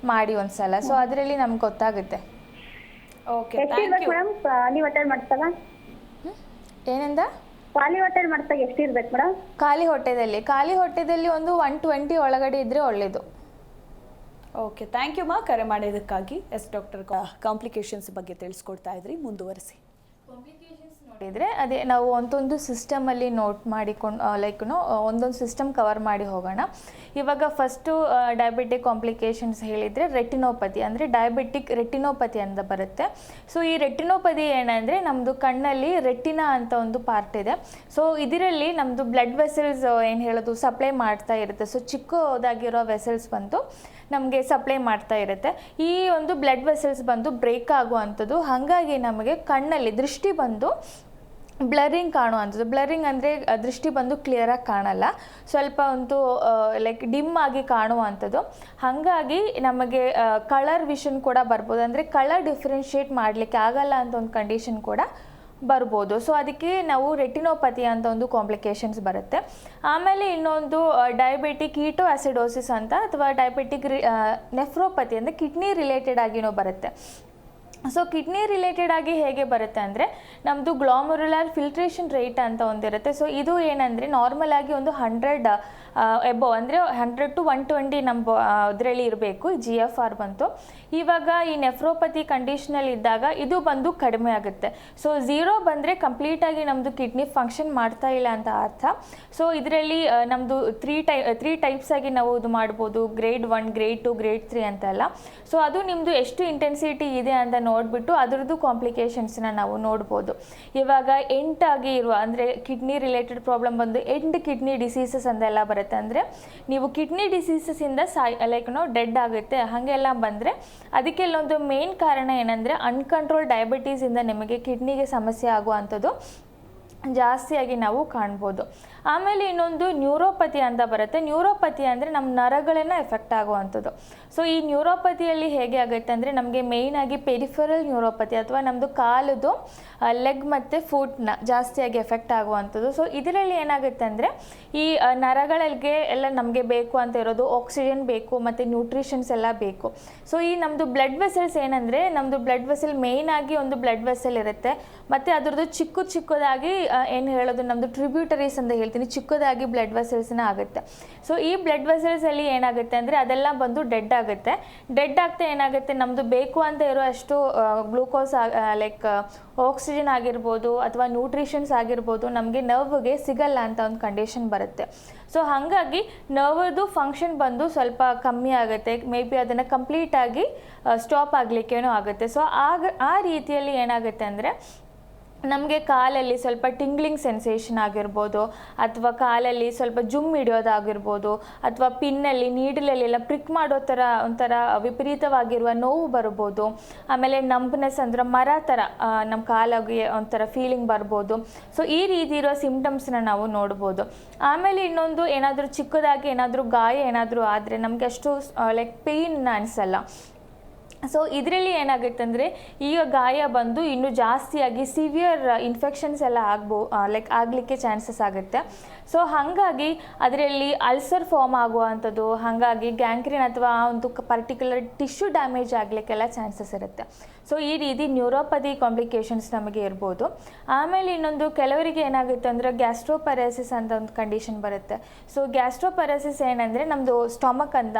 ಮಾಡಿ ಒಂದ್ಸಲ. ಸೊ ಅದರಲ್ಲಿ ನಮ್ಗೆ ಗೊತ್ತಾಗುತ್ತೆ. ಓಕೆ ಎಷ್ಟು ಇರ್ಬೇಕು ಮೇಡಮ್ ಖಾಲಿ ಮಾಡ್ತದ ಏನಂದ? ಖಾಲಿ ಹೋಟೆಲ್ ಮಾಡ್ತಾಗ ಎಷ್ಟು ಇರ್ಬೇಕು ಮೇಡಮ್ ಖಾಲಿ ಹೊಟ್ಟೆದಲ್ಲಿ. ಖಾಲಿ ಹೊಟ್ಟೆದಲ್ಲಿ ಒಂದು ಒನ್ ಟ್ವೆಂಟಿ ಒಳಗಡೆ ಇದ್ರೆ ಒಳ್ಳೆಯದು ಓಕೆ ಥ್ಯಾಂಕ್ ಯು ಮಾ ಕರೆ ಮಾಡಿದ್ದಕ್ಕಾಗಿ ಎಸ್ ಡಾಕ್ಟರ್ ಕಾಂಪ್ಲಿಕೇಶನ್ಸ್ ಬಗ್ಗೆ ತಿಳಿಸ್ಕೊಡ್ತಾ ಇದ್ರಿ. ಮುಂದುವರಿಸಿ. ನೋಡಿದರೆ ಅದೇ ನಾವು ಒಂದೊಂದು ಸಿಸ್ಟಮಲ್ಲಿ ನೋಟ್ ಮಾಡಿಕೊಂಡು ಲೈಕ್ ಒಂದೊಂದು ಸಿಸ್ಟಮ್ ಕವರ್ ಮಾಡಿ ಹೋಗೋಣ. ಇವಾಗ ಫಸ್ಟು ಡಯಾಬಿಟಿಕ್ ಕಾಂಪ್ಲಿಕೇಶನ್ಸ್ ಹೇಳಿದರೆ ರೆಟಿನೋಪತಿ ಅಂದರೆ ಡಯಾಬಿಟಿಕ್ ರೆಟಿನೋಪತಿ ಅಂತ ಬರುತ್ತೆ. ಸೊ ಈ ರೆಟಿನೋಪತಿ ಏನಂದರೆ ನಮ್ಮದು ಕಣ್ಣಲ್ಲಿ ರೆಟಿನಾ ಅಂತ ಒಂದು ಪಾರ್ಟ್ ಇದೆ. ಸೊ ಇದರಲ್ಲಿ ನಮ್ಮದು ಬ್ಲಡ್ ವೆಸಲ್ಸ್ ಏನು ಹೇಳೋದು ಸಪ್ಲೈ ಮಾಡ್ತಾ ಇರುತ್ತೆ. ಸೊ ಚಿಕ್ಕದಾಗಿರೋ ವೆಸಲ್ಸ್ ಬಂದು ನಮಗೆ ಸಪ್ಲೈ ಮಾಡ್ತಾ ಇರುತ್ತೆ. ಈ ಒಂದು ಬ್ಲಡ್ ವೆಸಲ್ಸ್ ಬಂದು ಬ್ರೇಕ್ ಆಗುವಂಥದ್ದು, ಹಾಗಾಗಿ ನಮಗೆ ಕಣ್ಣಲ್ಲಿ ದೃಷ್ಟಿ ಬಂದು ಬ್ಲರಿಂಗ್ ಕಾಣುವಂಥದ್ದು. ಬ್ಲರಿಂಗ್ ಅಂದರೆ ದೃಷ್ಟಿ ಬಂದು ಕ್ಲಿಯರಾಗಿ ಕಾಣಲ್ಲ. ಸ್ವಲ್ಪ ಒಂದು ಲೈಕ್ ಡಿಮ್ ಆಗಿ ಕಾಣುವಂಥದ್ದು. ಹಾಗಾಗಿ ನಮಗೆ ಕಲರ್ ವಿಷನ್ ಕೂಡ ಬರ್ಬೋದು. ಅಂದರೆ ಕಲರ್ ಡಿಫ್ರೆನ್ಷಿಯೇಟ್ ಮಾಡಲಿಕ್ಕೆ ಆಗಲ್ಲ ಅಂತ ಒಂದು ಕಂಡೀಷನ್ ಕೂಡ ಬರ್ಬೋದು. ಸೊ ಅದಕ್ಕೆ ನಾವು ರೆಟಿನೋಪತಿ ಅಂತ ಒಂದು ಕಾಂಪ್ಲಿಕೇಶನ್ಸ್ ಬರುತ್ತೆ. ಆಮೇಲೆ ಇನ್ನೊಂದು ಡಯಾಬಿಟಿಕ್ ಈಟೋ ಆಸಿಡೋಸಿಸ್ ಅಂತ ಅಥವಾ ಡಯಾಬಿಟಿಕ್ ನೆಫ್ರೋಪತಿ ಅಂದರೆ ಕಿಡ್ನಿ ರಿಲೇಟೆಡ್ ಆಗಿನೂ ಬರುತ್ತೆ. ಸೊ ಕಿಡ್ನಿ ರಿಲೇಟೆಡ್ ಆಗಿ ಹೇಗೆ ಬರುತ್ತೆ ಅಂದರೆ ನಮ್ಮದು ಗ್ಲಾಮುರುಲರ್ ಫಿಲ್ಟ್ರೇಷನ್ ರೇಟ್ ಅಂತ ಒಂದಿರುತ್ತೆ. ಸೊ ಇದು ಏನಂದರೆ ನಾರ್ಮಲ್ ಆಗಿ ಒಂದು ಹಂಡ್ರೆಡ್ ಎಬೋ ಅಂದರೆ ಹಂಡ್ರೆಡ್ ಟು ಒನ್ ಟ್ವೆಂಟಿ ನಮ್ಮ ಅದರಲ್ಲಿ ಇರಬೇಕು ಜಿ ಎಫ್ ಆರ್ ಬಂತು. ಇವಾಗ ಈ ನೆಫ್ರೋಪತಿ ಕಂಡೀಷನಲ್ಲಿ ಇದ್ದಾಗ ಇದು ಬಂದು ಕಡಿಮೆ ಆಗುತ್ತೆ. ಸೊ ಝೀರೋ ಬಂದರೆ ಕಂಪ್ಲೀಟಾಗಿ ನಮ್ಮದು ಕಿಡ್ನಿ ಫಂಕ್ಷನ್ ಮಾಡ್ತಾ ಇಲ್ಲ ಅಂತ ಅರ್ಥ. ಸೊ ಇದರಲ್ಲಿ ನಮ್ಮದು ತ್ರೀ ಟೈ ತ್ರೀ ಟೈಪ್ಸ್ ಆಗಿ ನಾವು ಇದು ಮಾಡ್ಬೋದು grade one grade two grade three ಅಂತೆಲ್ಲ ಸೊ ಅದು ನಿಮ್ಮದು ಎಷ್ಟು ಇಂಟೆನ್ಸಿಟಿ ಇದೆ ಅಂತ ನೋಡಿಬಿಟ್ಟು ಅದರದ್ದು ಕಾಂಪ್ಲಿಕೇಶನ್ಸ್ನ ನಾವು ನೋಡ್ಬೋದು. ಇವಾಗ ಎಂಟಾಗಿ ಇರುವ, ಅಂದರೆ ಕಿಡ್ನಿ ರಿಲೇಟೆಡ್ ಪ್ರಾಬ್ಲಮ್ ಬಂದು ಎಂಡ್ ಕಿಡ್ನಿ ಡಿಸೀಸಸ್ ಅಂತೆಲ್ಲ ಬರುತ್ತೆ. ಅಂದರೆ ನೀವು ಕಿಡ್ನಿ ಡಿಸೀಸಸ್ಸಿಂದ ಸಾಯ್ ಲೈಕ್ ನೋ ಡೆಡ್ ಆಗುತ್ತೆ, ಹಾಗೆಲ್ಲ ಬಂದರೆ ಅದಕ್ಕೆಲ್ಲೊಂದು ಮೇನ್ ಕಾರಣ ಏನಂದರೆ ಅನ್ಕಂಟ್ರೋಲ್ ಡಯಾಬಿಟೀಸಿಂದ ನಿಮಗೆ ಕಿಡ್ನಿಗೆ ಸಮಸ್ಯೆ ಆಗುವಂಥದ್ದು. ಜಾಸ್ತಿಯಾಗಿ ನಾವು ಕಾಣ್ಬೋದು. ಆಮೇಲೆ ಇನ್ನೊಂದು ನ್ಯೂರೋಪತಿ ಅಂತ ಬರುತ್ತೆ. ನ್ಯೂರೋಪತಿ ಅಂದರೆ ನಮ್ಮ ನರಗಳನ್ನ ಎಫೆಕ್ಟ್ ಆಗುವಂಥದ್ದು. ಸೊ ಈ ನ್ಯೂರೋಪತಿಯಲ್ಲಿ ಹೇಗೆ ಆಗುತ್ತೆ ಅಂದರೆ ನಮಗೆ ಮೇಯ್ನಾಗಿ ಪೆರಿಫರಲ್ ನ್ಯೂರೋಪತಿ ಅಥವಾ ನಮ್ಮದು ಕಾಲದು ಲೆಗ್ ಮತ್ತು ಫುಟ್ನ ಜಾಸ್ತಿಯಾಗಿ ಎಫೆಕ್ಟ್ ಆಗುವಂಥದ್ದು. ಸೊ ಇದರಲ್ಲಿ ಏನಾಗುತ್ತೆ ಅಂದರೆ ಈ ನರಗಳಿಗೆ ಎಲ್ಲ ನಮಗೆ ಬೇಕು ಅಂತ ಇರೋದು ಆಕ್ಸಿಜನ್ ಬೇಕು ಮತ್ತು ನ್ಯೂಟ್ರಿಷನ್ಸ್ ಎಲ್ಲ ಬೇಕು. ಸೊ ಈ ನಮ್ಮದು ಬ್ಲಡ್ ವೆಸಲ್ಸ್ ಏನಂದರೆ ನಮ್ಮದು ಬ್ಲಡ್ ವೆಸಲ್ ಮೇಯ್ನ್ ಆಗಿ ಒಂದು ಬ್ಲಡ್ ವೆಸಲ್ ಇರುತ್ತೆ. ಮತ್ತು ಅದರದ್ದು ಚಿಕ್ಕ ಚಿಕ್ಕದಾಗಿ ಏನು ಹೇಳೋದು ನಮ್ಮದು ಟ್ರಿಬ್ಯೂಟರೀಸ್ ಅಂತ ಹೇಳ್ತೀನಿ. ಚಿಕ್ಕದಾಗಿ ಬ್ಲಡ್ ವೆಸಲ್ಸ್ನ ಆಗುತ್ತೆ. ಸೊ ಈ ಬ್ಲಡ್ ವೆಸಲ್ಸಲ್ಲಿ ಏನಾಗುತ್ತೆ ಅಂದರೆ, ಅದೆಲ್ಲ ಬಂದು ಡೆಡ್ ಆಗುತ್ತೆ. ಡೆಡ್ ಆಗ್ತಾ ಏನಾಗುತ್ತೆ ನಮ್ಮದು ಬೇಕು ಅಂತ ಇರೋ ಅಷ್ಟು ಗ್ಲೂಕೋಸ್ ಲೈಕ್ ಆಕ್ಸಿಜನ್ ಆಗಿರ್ಬೋದು ಅಥವಾ ನ್ಯೂಟ್ರಿಷನ್ಸ್ ಆಗಿರ್ಬೋದು, ನಮಗೆ ನರ್ವ್ಗೆ ಸಿಗಲ್ಲ ಅಂತ ಒಂದು ಕಂಡೀಷನ್ ಬರುತ್ತೆ. ಸೊ ಹಾಗಾಗಿ ನರ್ವದು ಫಂಕ್ಷನ್ ಬಂದು ಸ್ವಲ್ಪ ಕಮ್ಮಿ ಆಗುತ್ತೆ. ಮೇ ಬಿ ಅದನ್ನು ಕಂಪ್ಲೀಟಾಗಿ ಸ್ಟಾಪ್ ಆಗಲಿಕ್ಕೇನೂ ಆಗುತ್ತೆ. ಸೊ ಆಗ, ಆ ರೀತಿಯಲ್ಲಿ ಏನಾಗುತ್ತೆ ಅಂದರೆ ನಮಗೆ ಕಾಲಲ್ಲಿ ಸ್ವಲ್ಪ ಟಿಂಗ್ಲಿಂಗ್ ಸೆನ್ಸೇಷನ್ ಆಗಿರ್ಬೋದು, ಅಥವಾ ಕಾಲಲ್ಲಿ ಸ್ವಲ್ಪ ಜುಮ್ ಹಿಡಿಯೋದಾಗಿರ್ಬೋದು, ಅಥವಾ ಪಿನ್ನಲ್ಲಿ, ನೀಡಲಲ್ಲೆಲ್ಲ ಪ್ರಿಕ್ ಮಾಡೋ ಥರ ಒಂಥರ ವಿಪರೀತವಾಗಿರುವ ನೋವು ಬರ್ಬೋದು, ಆಮೇಲೆ ನಂಬ್ನೆಸ್ ಅಂದ್ರೆ ಮರ ಥರ ನಮ್ಮ ಕಾಲಾಗಿ ಒಂಥರ ಫೀಲಿಂಗ್ ಬರ್ಬೋದು. ಸೊ ಈ ರೀತಿ ಇರೋ ಸಿಮ್ಟಮ್ಸ್ನ ನಾವು ನೋಡ್ಬೋದು. ಆಮೇಲೆ ಇನ್ನೊಂದು, ಏನಾದರೂ ಚಿಕ್ಕದಾಗಿ ಏನಾದರೂ ಗಾಯ ಏನಾದರೂ ಆದರೆ ನಮಗೆ ಅಷ್ಟು ಲೈಕ್ ಪೇಯ್ನ್ ಅನಿಸಲ್ಲ. ಸೊ ಇದರಲ್ಲಿ ಏನಾಗುತ್ತೆ ಅಂದರೆ ಈಗ ಗಾಯ ಬಂದು ಇನ್ನೂ ಜಾಸ್ತಿಯಾಗಿ ಸಿವಿಯರ್ ಇನ್ಫೆಕ್ಷನ್ಸ್ ಎಲ್ಲ ಆಗ್ಬೋ ಲೈಕ್ ಆಗಲಿಕ್ಕೆ ಚಾನ್ಸಸ್ ಆಗುತ್ತೆ. ಸೊ ಹಾಗಾಗಿ ಅದರಲ್ಲಿ ಅಲ್ಸರ್ ಫಾರ್ಮ್ ಆಗುವಂಥದ್ದು, ಹಾಗಾಗಿ ಗ್ಯಾಂಕ್ರಿನ್ ಅಥವಾ ಒಂದು ಪರ್ಟಿಕ್ಯುಲರ್ ಟಿಶ್ಯೂ ಡ್ಯಾಮೇಜ್ ಆಗಲಿಕ್ಕೆಲ್ಲ ಚಾನ್ಸಸ್ ಇರುತ್ತೆ. ಸೊ ಈ ರೀತಿ ನ್ಯೂರೋಪತಿ ಕಾಂಪ್ಲಿಕೇಶನ್ಸ್ ನಮಗೆ ಇರ್ಬೋದು. ಆಮೇಲೆ ಇನ್ನೊಂದು ಕೆಲವರಿಗೆ ಏನಾಗುತ್ತೆ ಅಂದರೆ ಗ್ಯಾಸ್ಟ್ರೋಪೆರಾಸಿಸ್ ಅಂತ ಒಂದು ಕಂಡೀಷನ್ ಬರುತ್ತೆ. ಸೊ ಗ್ಯಾಸ್ಟ್ರೋಪರಾಸಿಸ್ ಏನಂದರೆ ನಮ್ಮದು ಸ್ಟಮಕ್ ಅಂತ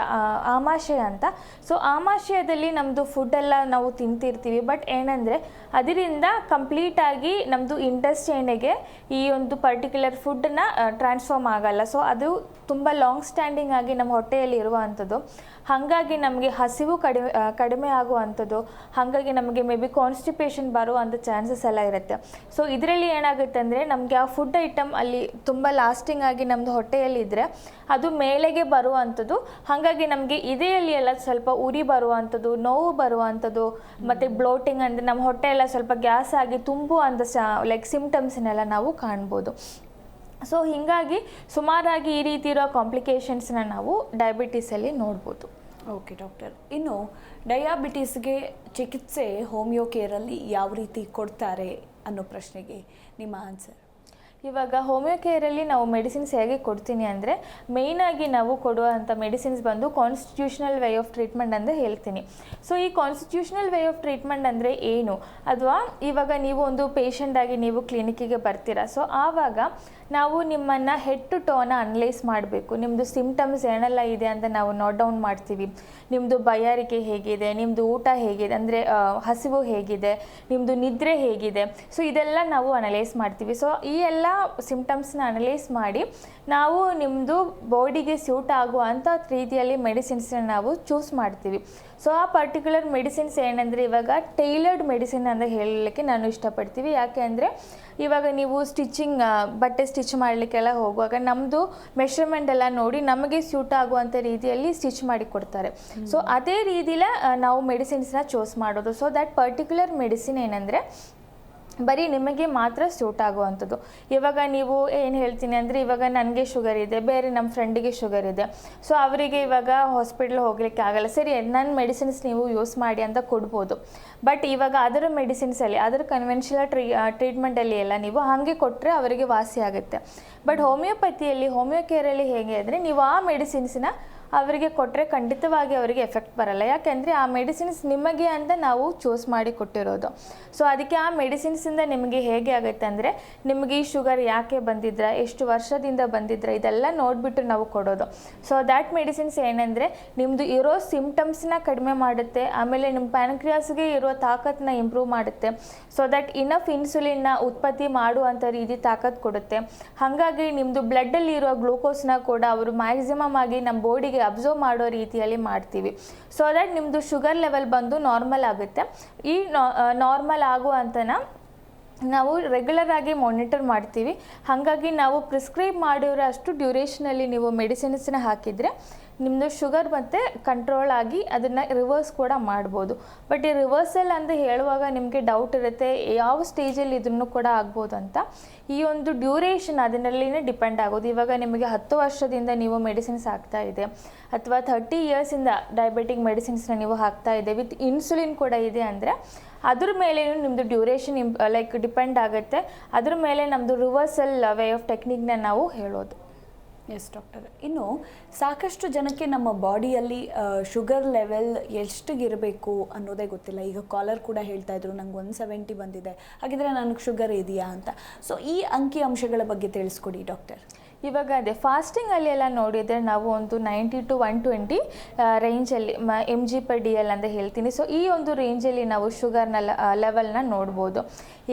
ಆಮಾಶಯ ಅಂತ. ಸೊ ಆಮಾಶಯದಲ್ಲಿ ನಮ್ಮದು ಫುಡ್ಡೆಲ್ಲ ನಾವು ತಿಂತಿರ್ತೀವಿ. ಬಟ್ ಏನಂದರೆ ಅದರಿಂದ ಕಂಪ್ಲೀಟಾಗಿ ನಮ್ಮದು ಇಂಟೆಸ್ಟೈನಿಗೆ ಈ ಒಂದು ಪರ್ಟಿಕ್ಯುಲರ್ ಫುಡ್ಡನ್ನ ಟ್ರಾನ್ಸ್ಫಾರ್ಮ್ ಆಗಲ್ಲ. ಸೊ ಅದು ತುಂಬ ಲಾಂಗ್ ಸ್ಟ್ಯಾಂಡಿಂಗ್ ಆಗಿ ನಮ್ಮ ಹೊಟ್ಟೆಯಲ್ಲಿ ಇರುವಂಥದ್ದು ಹಾಗಾಗಿ ನಮಗೆ ಹಸಿವು ಕಡಿಮೆ ಕಡಿಮೆ ಆಗುವಂಥದ್ದು ಹಾಗಾಗಿ ನಮಗೆ ಮೇ ಬಿ ಕಾನ್ಸ್ಟಿಪೇಷನ್ ಬರುವಂಥ ಚಾನ್ಸಸ್ ಎಲ್ಲ ಇರುತ್ತೆ. ಸೊ ಇದರಲ್ಲಿ ಏನಾಗುತ್ತೆ ಅಂದರೆ ನಮಗೆ ಆ ಫುಡ್ ಐಟಮ್ ಅಲ್ಲಿ ತುಂಬ ಲಾಸ್ಟಿಂಗ್ ಆಗಿ ನಮ್ಮದು ಹೊಟ್ಟೆಯಲ್ಲಿ ಇದ್ದರೆ ಅದು ಮೇಲೆಗೆ ಬರುವಂಥದ್ದು ಹಾಗಾಗಿ ನಮಗೆ ಇದೆಯಲ್ಲಿ ಎಲ್ಲ ಸ್ವಲ್ಪ ಉರಿ ಬರುವಂಥದ್ದು ನೋವು ಬರುವಂಥದ್ದು ಮತ್ತು ಬ್ಲೋಟಿಂಗ್ ಅಂದರೆ ನಮ್ಮ ಹೊಟ್ಟೆ ಎಲ್ಲ ಸ್ವಲ್ಪ ಗ್ಯಾಸ್ ಆಗಿ ತುಂಬುವಂಥ ಸ ಲೈಕ್ ಸಿಂಪ್ಟಮ್ಸನ್ನೆಲ್ಲ ನಾವು ಕಾಣ್ಬೋದು. ಸೊ ಹೀಗಾಗಿ ಸುಮಾರಾಗಿ ಈ ರೀತಿ ಇರೋ ಕಾಂಪ್ಲಿಕೇಶನ್ಸ್ನ ನಾವು ಡಯಾಬಿಟೀಸಲ್ಲಿ ನೋಡ್ಬೋದು. ಓಕೆ ಡಾಕ್ಟರ್ ಇನ್ನು ಡಯಾಬಿಟೀಸ್ಗೆ ಚಿಕಿತ್ಸೆ ಹೋಮಿಯೋ ಕೇರಲ್ಲಿ ಯಾವ ರೀತಿ ಕೊಡ್ತಾರೆ ಅನ್ನೋ ಪ್ರಶ್ನೆಗೆ ನಿಮ್ಮ ಆನ್ಸರ್ ಇವಾಗ ಹೋಮಿಯೋ ಕೇರಲ್ಲಿ ನಾವು ಮೆಡಿಸಿನ್ಸ್ ಹೇಗೆ ಕೊಡ್ತೀನಿ ಅಂದರೆ ಮೇಯ್ನಾಗಿ ನಾವು ಕೊಡುವಂಥ ಮೆಡಿಸಿನ್ಸ್ ಬಂದು ಕಾನ್ಸ್ಟಿಟ್ಯೂಷನಲ್ ವೇ ಆಫ್ ಟ್ರೀಟ್ಮೆಂಟ್ ಅಂತ ಹೇಳ್ತೀನಿ. ಸೊ ಈ ಕಾನ್ಸ್ಟಿಟ್ಯೂಷನಲ್ ವೇ ಆಫ್ ಟ್ರೀಟ್ಮೆಂಟ್ ಅಂದರೆ ಏನು? ಅಥವಾ ಇವಾಗ ನೀವು ಒಂದು ಪೇಷಂಟಾಗಿ ನೀವು ಕ್ಲಿನಿಕ್ಕಿಗೆ ಬರ್ತೀರಾ? ಸೊ ಆವಾಗ ನಾವು ನಿಮ್ಮನ್ನು ಹೆಡ್ ಟು ಟೋನ ಅನಲೈಸ್ ಮಾಡಬೇಕು. ನಿಮ್ಮದು ಸಿಮ್ಟಮ್ಸ್ ಏನೆಲ್ಲ ಇದೆ ಅಂತ ನಾವು ನೋಟ್ ಡೌನ್ ಮಾಡ್ತೀವಿ. ನಿಮ್ಮದು ಬಯಾರಿಕೆ ಹೇಗಿದೆ ನಿಮ್ಮದು ಊಟ ಹೇಗಿದೆ, ಅಂದರೆ ಹಸಿವು ಹೇಗಿದೆ ನಿಮ್ಮದು ನಿದ್ರೆ ಹೇಗಿದೆ. ಸೊ ಇದೆಲ್ಲ ನಾವು ಅನಲೈಸ್ ಮಾಡ್ತೀವಿ. ಸೊ ಈ ಎಲ್ಲ ಸಿಮ್ಟಮ್ಸ್ನ ಅನಲೈಸ್ ಮಾಡಿ ನಾವು ನಿಮ್ಮದು ಬಾಡಿಗೆ ಸ್ಯೂಟ್ ಆಗುವಂಥ ರೀತಿಯಲ್ಲಿ ಮೆಡಿಸಿನ್ಸ್ನ ನಾವು ಚೂಸ್ ಮಾಡ್ತೀವಿ. ಸೊ ಆ ಪರ್ಟಿಕ್ಯುಲರ್ ಮೆಡಿಸಿನ್ಸ್ ಏನಂದರೆ ಇವಾಗ ಟೈಲರ್ಡ್ ಮೆಡಿಸಿನ್ ಅಂತ ಹೇಳಲಿಕ್ಕೆ ನಾನು ಇಷ್ಟಪಡ್ತೀವಿ. ಯಾಕೆ ಅಂದರೆ ಇವಾಗ ನೀವು ಸ್ಟಿಚಿಂಗ್ ಬಟ್ಟೆ ಸ್ಟಿಚ್ ಮಾಡಲಿಕ್ಕೆಲ್ಲ ಹೋಗುವಾಗ ನಮ್ಮದು ಮೆಷರ್ಮೆಂಟ್ ಎಲ್ಲ ನೋಡಿ ನಮಗೆ ಸ್ಯೂಟ್ ಆಗುವಂಥ ರೀತಿಯಲ್ಲಿ ಸ್ಟಿಚ್ ಮಾಡಿ ಕೊಡ್ತಾರೆ. ಸೊ ಅದೇ ರೀತಿಲೇ ಆ, ನಾವು ಮೆಡಿಸಿನ್ಸ್ನ ಚೂಸ್ ಮಾಡೋದು. ಸೊ ದ್ಯಾಟ್ ಪರ್ಟಿಕ್ಯುಲರ್ ಮೆಡಿಸಿನ್ ಏನಂದರೆ ಬರೀ ನಿಮಗೆ ಮಾತ್ರ ಸೂಟ್ ಆಗುವಂಥದ್ದು. ಇವಾಗ ನೀವು ಏನು ಹೇಳ್ತೀನಿ ಅಂದರೆ ಇವಾಗ ನನಗೆ ಶುಗರ್ ಇದೆ, ಬೇರೆ ನಮ್ಮ ಫ್ರೆಂಡಿಗೆ ಶುಗರ್ ಇದೆ. ಸೊ ಅವರಿಗೆ ಇವಾಗ ಹಾಸ್ಪಿಟ್ಲ್ ಹೋಗ್ಲಿಕ್ಕೆ ಆಗಲ್ಲ. ಸರಿ ನನ್ನ ಮೆಡಿಸಿನ್ಸ್ ನೀವು ಯೂಸ್ ಮಾಡಿ ಅಂತ ಕೊಡ್ಬೋದು. ಬಟ್ ಇವಾಗ ಅದರ ಮೆಡಿಸಿನ್ಸಲ್ಲಿ ಅದರ ಕನ್ವೆನ್ಷನಲ್ ಟ್ರೀ ಟ್ರೀಟ್ಮೆಂಟಲ್ಲಿ ಎಲ್ಲ ನೀವು ಹಾಗೆ ಕೊಟ್ಟರೆ ಅವರಿಗೆ ವಾಸಿ ಆಗುತ್ತೆ. ಬಟ್ ಹೋಮಿಯೋಪತಿಯಲ್ಲಿ ಹೋಮಿಯೋ ಕೇರಲ್ಲಿ ಹೇಗೆ ಅಂದರೆ ನೀವು ಆ ಮೆಡಿಸಿನ್ಸ್ನ ಅವರಿಗೆ ಕೊಟ್ಟರೆ ಖಂಡಿತವಾಗಿ ಅವರಿಗೆ ಎಫೆಕ್ಟ್ ಬರಲ್ಲ. ಯಾಕೆಂದರೆ ಆ ಮೆಡಿಸಿನ್ಸ್ ನಿಮಗೆ ಅಂತ ನಾವು ಚೂಸ್ ಮಾಡಿ ಕೊಟ್ಟಿರೋದು. ಸೊ ಅದಕ್ಕೆ ಆ ಮೆಡಿಸಿನ್ಸಿಂದ ನಿಮಗೆ ಹೇಗೆ ಆಗುತ್ತೆ ಅಂದರೆ, ನಿಮಗೆ ಈ ಶುಗರ್ ಯಾಕೆ ಬಂದಿದ್ರ, ಎಷ್ಟು ವರ್ಷದಿಂದ ಬಂದಿದ್ರ, ಇದೆಲ್ಲ ನೋಡಿಬಿಟ್ಟು ನಾವು ಕೊಡೋದು. ಸೊ ದ್ಯಾಟ್ ಮೆಡಿಸಿನ್ಸ್ ಏನಂದರೆ ನಿಮ್ಮದು ಇರೋ ಸಿಮ್ಟಮ್ಸ್ನ ಕಡಿಮೆ ಮಾಡುತ್ತೆ, ಆಮೇಲೆ ನಿಮ್ಮ ಪ್ಯಾನ್ಕ್ರಿಯಾಸ್ಗೆ ಇರೋ ತಾಕತ್ತನ್ನ ಇಂಪ್ರೂವ್ ಮಾಡುತ್ತೆ. ಸೊ ದಟ್ ಇನಫ್ ಇನ್ಸುಲಿನ್ನ ಉತ್ಪತ್ತಿ ಮಾಡುವಂಥ ರೀತಿ ತಾಕತ್ತು ಕೊಡುತ್ತೆ. ಹಾಗಾಗಿ ನಿಮ್ಮದು ಬ್ಲಡ್ಡಲ್ಲಿ ಇರೋ ಗ್ಲೂಕೋಸ್ನ ಕೂಡ ಅವರು ಮ್ಯಾಕ್ಸಿಮಮ್ ಆಗಿ ನಮ್ಮ ಬಾಡಿಗೆ ಅಬ್ಸರ್ವ್ ಮಾಡೋ ರೀತಿಯಲ್ಲಿ ಮಾಡ್ತೀವಿ. ಸೊ ದ್ಯಾಟ್ ನಿಮ್ಮದು ಶುಗರ್ ಲೆವೆಲ್ ಬಂದು ನಾರ್ಮಲ್ ಆಗುತ್ತೆ. ಈ ನಾರ್ಮಲ್ ಆಗುವಂತನ ನಾವು ರೆಗ್ಯುಲರ್ ಆಗಿ ಮಾನಿಟರ್ ಮಾಡ್ತೀವಿ. ಹಾಗಾಗಿ ನಾವು ಪ್ರಿಸ್ಕ್ರೈಬ್ ಮಾಡಿರೋ ಅಷ್ಟು ಡ್ಯೂರೇಷನಲ್ಲಿ ನೀವು ಮೆಡಿಸಿನ್ಸ್ನ ಹಾಕಿದರೆ ನಿಮ್ಮದು ಶುಗರ್ ಮತ್ತು ಕಂಟ್ರೋಲ್ ಆಗಿ ಅದನ್ನು ರಿವರ್ಸ್ ಕೂಡ ಮಾಡ್ಬೋದು. ಬಟ್ ಈ ರಿವರ್ಸಲ್ ಅಂತ ಹೇಳುವಾಗ ನಿಮಗೆ ಡೌಟ್ ಇರುತ್ತೆ, ಯಾವ ಸ್ಟೇಜಲ್ಲಿ ಇದನ್ನು ಕೂಡ ಆಗ್ಬೋದು ಅಂತ. ಈ ಒಂದು ಡ್ಯೂರೇಷನ್ ಅದರಲ್ಲಿನೇ ಡಿಪೆಂಡ್ ಆಗೋದು. ಇವಾಗ ನಿಮಗೆ ಹತ್ತು ವರ್ಷದಿಂದ ನೀವು ಮೆಡಿಸಿನ್ಸ್ ಹಾಕ್ತಾ ಇದೆ, ಅಥವಾ ಥರ್ಟಿ ಇಯರ್ಸಿಂದ ಡಯಾಬಿಟಿಕ್ ಮೆಡಿಸಿನ್ಸ್ನ ನೀವು ಹಾಕ್ತಾ ಇದೆ ವಿತ್ ಇನ್ಸುಲಿನ್ ಕೂಡ ಇದೆ ಅಂದರೆ, ಅದ್ರ ಮೇಲೆ ನಿಮ್ಮದು ಡ್ಯೂರೇಷನ್ ಲೈಕ್ ಡಿಪೆಂಡ್ ಆಗುತ್ತೆ. ಅದ್ರ ಮೇಲೆ ನಮ್ಮದು ರಿವರ್ಸಲ್ ವೇ ಆಫ್ ಟೆಕ್ನಿಕ್ನ ನಾವು ಹೇಳೋದು. ಎಸ್ ಡಾಕ್ಟರ್ ಇನ್ನು ಸಾಕಷ್ಟು ಜನಕ್ಕೆ ನಮ್ಮ ಬಾಡಿಯಲ್ಲಿ ಶುಗರ್ ಲೆವೆಲ್ ಎಷ್ಟಿಗಿರಬೇಕು ಅನ್ನೋದೇ ಗೊತ್ತಿಲ್ಲ. ಈಗ ಕಾಲರ್ ಕೂಡ ಹೇಳ್ತಾ ಇದ್ರು, ನಂಗೆ ಒನ್ ಸೆವೆಂಟಿ ಬಂದಿದೆ. ಹಾಗಿದ್ರೆ ನನಗೆ ಶುಗರ್ ಇದೆಯಾ ಅಂತ. ಸೊ ಈ ಅಂಕಿ ಅಂಶಗಳ ಬಗ್ಗೆ ತಿಳಿಸ್ಕೊಡಿ ಡಾಕ್ಟರ್ ಇವಾಗ ಅದೇ ಫಾಸ್ಟಿಂಗಲ್ಲಿ ಎಲ್ಲ ನೋಡಿದರೆ ನಾವು ಒಂದು ನೈಂಟಿ ಟು ಒನ್ ಟ್ವೆಂಟಿ ರೇಂಜಲ್ಲಿ ಮ M G per D L ಅಂತ ಹೇಳ್ತೀನಿ. ಸೊ ಈ ಒಂದು ರೇಂಜಲ್ಲಿ ನಾವು ಶುಗರ್ನ ಲೆವೆಲ್ನ ನೋಡ್ಬೋದು.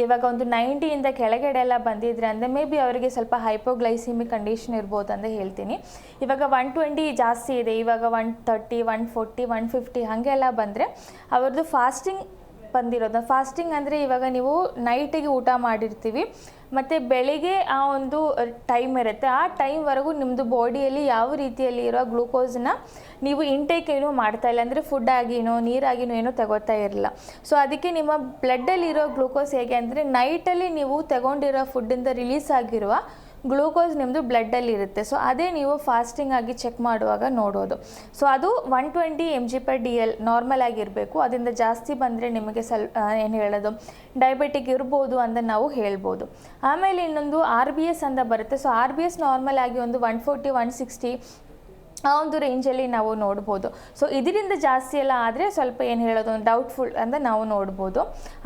ಇವಾಗ ಒಂದು ನೈಂಟಿಯಿಂದ ಕೆಳಗಡೆ ಎಲ್ಲ ಬಂದಿದ್ರೆ ಅಂದರೆ ಮೇ ಬಿ ಅವರಿಗೆ ಸ್ವಲ್ಪ ಹೈಪೋಗ್ಲೈಸಿಮಿಕ್ ಕಂಡೀಷನ್ ಇರ್ಬೋದು ಅಂತ ಹೇಳ್ತೀನಿ. ಇವಾಗ ಒನ್ ಟ್ವೆಂಟಿ ಜಾಸ್ತಿ ಇದೆ. ಇವಾಗ one thirty one forty one fifty ಹಾಗೆಲ್ಲ ಬಂದರೆ ಅವ್ರದ್ದು ಫಾಸ್ಟಿಂಗ್ ಬಂದಿರೋದು. ಫಾಸ್ಟಿಂಗ್ ಅಂದರೆ ಇವಾಗ ನೀವು ನೈಟಿಗೆ ಊಟ ಮಾಡಿರ್ತೀವಿ. ಮತ್ತು ಬೆಳಿಗ್ಗೆ ಆ ಒಂದು ಟೈಮ್ ಇರುತ್ತೆ. ಆ ಟೈಮ್ವರೆಗೂ ನಿಮ್ಮದು ಬಾಡಿಯಲ್ಲಿ ಯಾವ ರೀತಿಯಲ್ಲಿ ಇರೋ ಗ್ಲೂಕೋಸ್ನ ನೀವು ಇಂಟೇಕ್ ಏನೂ ಮಾಡ್ತಾ ಇಲ್ಲ. ಅಂದರೆ ಫುಡ್ ಆಗಿನೋ, ನೀರಾಗಿನೋ ಏನೋ ತಗೋತಾ ಇರಲಿಲ್ಲ. ಸೊ ಅದಕ್ಕೆ ನಿಮ್ಮ ಬ್ಲಡ್ಡಲ್ಲಿರೋ ಗ್ಲೂಕೋಸ್ ಹೇಗೆ ಅಂದರೆ ನೈಟಲ್ಲಿ ನೀವು ತಗೊಂಡಿರೋ ಫುಡ್ಡಿಂದ ರಿಲೀಸ್ ಆಗಿರುವ ಗ್ಲೂಕೋಸ್ ನಿಮ್ಮದು ಬ್ಲಡ್ಡಲ್ಲಿ ಇರುತ್ತೆ. ಸೊ ಅದೇ ನೀವು ಫಾಸ್ಟಿಂಗ್ ಆಗಿ ಚೆಕ್ ಮಾಡುವಾಗ ನೋಡೋದು. ಸೊ ಅದು one twenty M G per D L normal ಆಗಿರಬೇಕು. ಅದರಿಂದ ಜಾಸ್ತಿ ಬಂದರೆ ನಿಮಗೆ ಸ್ವಲ್ಪ ಏನು ಹೇಳೋದು? ಡಯಾಬಿಟಿಕ್ ಇರ್ಬೋದು ಅಂತ ನಾವು ಹೇಳ್ಬೋದು. ಆಮೇಲೆ ಇನ್ನೊಂದು ಆರ್ ಬಿ ಎಸ್ ಅಂತ ಬರುತ್ತೆ. So R B S normal ಆಗಿ ಒಂದು ಒನ್ ಫೋರ್ಟಿ, ಒನ್ ಸಿಕ್ಸ್ಟಿ ಆ ಒಂದು ರೇಂಜಲ್ಲಿ ನಾವು ನೋಡ್ಬೋದು. ಸೊ ಇದರಿಂದ ಜಾಸ್ತಿ ಎಲ್ಲ ಆದರೆ ಸ್ವಲ್ಪ ಏನು ಹೇಳೋದು? ಒಂದು ಡೌಟ್ಫುಲ್ ಅಂತ ನಾವು ನೋಡ್ಬೋದು.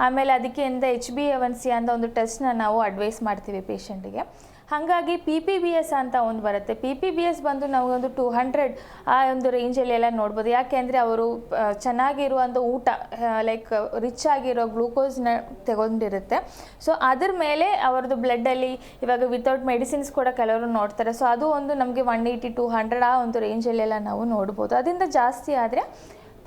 ಆಮೇಲೆ ಅದಕ್ಕೆ H B A one C ಅಂತ ಒಂದು ಟೆಸ್ಟ್ನ ನಾವು ಅಡ್ವೈಸ್ ಮಾಡ್ತೀವಿ ಪೇಷಂಟಿಗೆ ಹಾಗಾಗಿ ಪಿ ಪಿ ಬಿ ಎಸ್ ಅಂತ ಒಂದು ಬರುತ್ತೆ. ಪಿ ಪಿ ಬಿ ಎಸ್ ಬಂದು ನಮಗೊಂದು ಟೂ ಹಂಡ್ರೆಡ್ ಆ ಒಂದು ರೇಂಜಲ್ಲಿ ಎಲ್ಲ ನೋಡ್ಬೋದು. ಯಾಕೆಂದರೆ ಅವರು ಆ, ಚೆನ್ನಾಗಿರುವಂಥ ಊಟ ಲೈಕ್ ರಿಚ್ ಆಗಿರೋ ಗ್ಲೂಕೋಸ್ನ ತಗೊಂಡಿರುತ್ತೆ. ಸೊ ಅದ್ರ ಮೇಲೆ ಅವ್ರದ್ದು ಬ್ಲಡ್ಡಲ್ಲಿ ಇವಾಗ ವಿತೌಟ್ ಮೆಡಿಸಿನ್ಸ್ ಕೂಡ ಕೆಲವರು ನೋಡ್ತಾರೆ. ಸೊ ಅದು ಒಂದು ನಮಗೆ ಒನ್ ಏಯ್ಟಿ ಟು ಹಂಡ್ರೆಡ್ ಆ ಒಂದು ರೇಂಜಲ್ಲೆಲ್ಲ ನಾವು ನೋಡ್ಬೋದು. ಅದರಿಂದ ಜಾಸ್ತಿ ಆದರೆ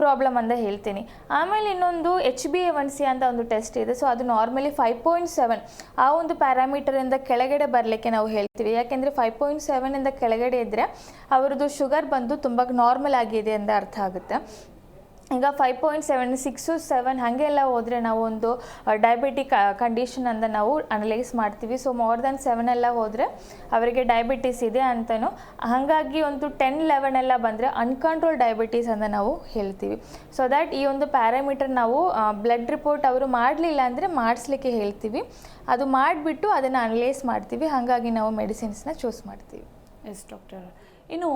ಪ್ರಾಬ್ಲಮ್ ಅಂತ ಹೇಳ್ತೀನಿ. ಆಮೇಲೆ ಇನ್ನೊಂದು H B A one C ಅಂತ ಒಂದು ಟೆಸ್ಟ್ ಇದೆ. ಸೊ ಅದು ನಾರ್ಮಲಿ ಫೈವ್ ಪಾಯಿಂಟ್ ಸೆವೆನ್ ಆ ಒಂದು ಪ್ಯಾರಾಮೀಟರಿಂದ ಕೆಳಗಡೆ ಬರಲಿಕ್ಕೆ ನಾವು ಹೇಳ್ತೀವಿ. ಯಾಕೆಂದರೆ ಫೈವ್ ಪಾಯಿಂಟ್ ಸೆವೆನಿಂದ ಕೆಳಗಡೆ ಇದ್ದರೆ ಅವರದ್ದು ಶುಗರ್ ಬಂದು ತುಂಬ ನಾರ್ಮಲ್ ಆಗಿದೆ ಅಂತ ಅರ್ಥ ಆಗುತ್ತೆ. ಈಗ five point seven six seven ಹಾಗೆಲ್ಲ ಹೋದರೆ ನಾವು ಒಂದು ಡಯಾಬಿಟಿಕ್ ಕಂಡೀಷನ್ ಅಂತ ನಾವು ಅನಲೈಸ್ ಮಾಡ್ತೀವಿ. ಸೊ ಮೋರ್ ದ್ಯಾನ್ ಸೆವೆನ್ ಎಲ್ಲ ಹೋದರೆ ಅವರಿಗೆ ಡಯಾಬಿಟಿಸ್ ಇದೆ ಅಂತಲೂ ಹಾಗಾಗಿ ಒಂದು ಟೆನ್ ಲೆವೆನ್ ಎಲ್ಲ ಬಂದರೆ ಅನ್ಕಂಟ್ರೋಲ್ ಡಯಾಬಿಟೀಸ್ ಅಂತ ನಾವು ಹೇಳ್ತೀವಿ. ಸೊ ದ್ಯಾಟ್ ಈ ಒಂದು ಪ್ಯಾರಾಮೀಟರ್ ನಾವು ಬ್ಲಡ್ ರಿಪೋರ್ಟ್ ಅವರು ಮಾಡಲಿಲ್ಲ ಅಂದರೆ ಮಾಡಿಸ್ಲಿಕ್ಕೆ ಹೇಳ್ತೀವಿ. ಅದು ಮಾಡಿಬಿಟ್ಟು ಅದನ್ನು ಅನಲೈಸ್ ಮಾಡ್ತೀವಿ. ಹಾಗಾಗಿ ನಾವು ಮೆಡಿಸಿನ್ಸ್ನ ಚೂಸ್ ಮಾಡ್ತೀವಿ. ಎಸ್ ಡಾಕ್ಟರ್ ಇನ್ನು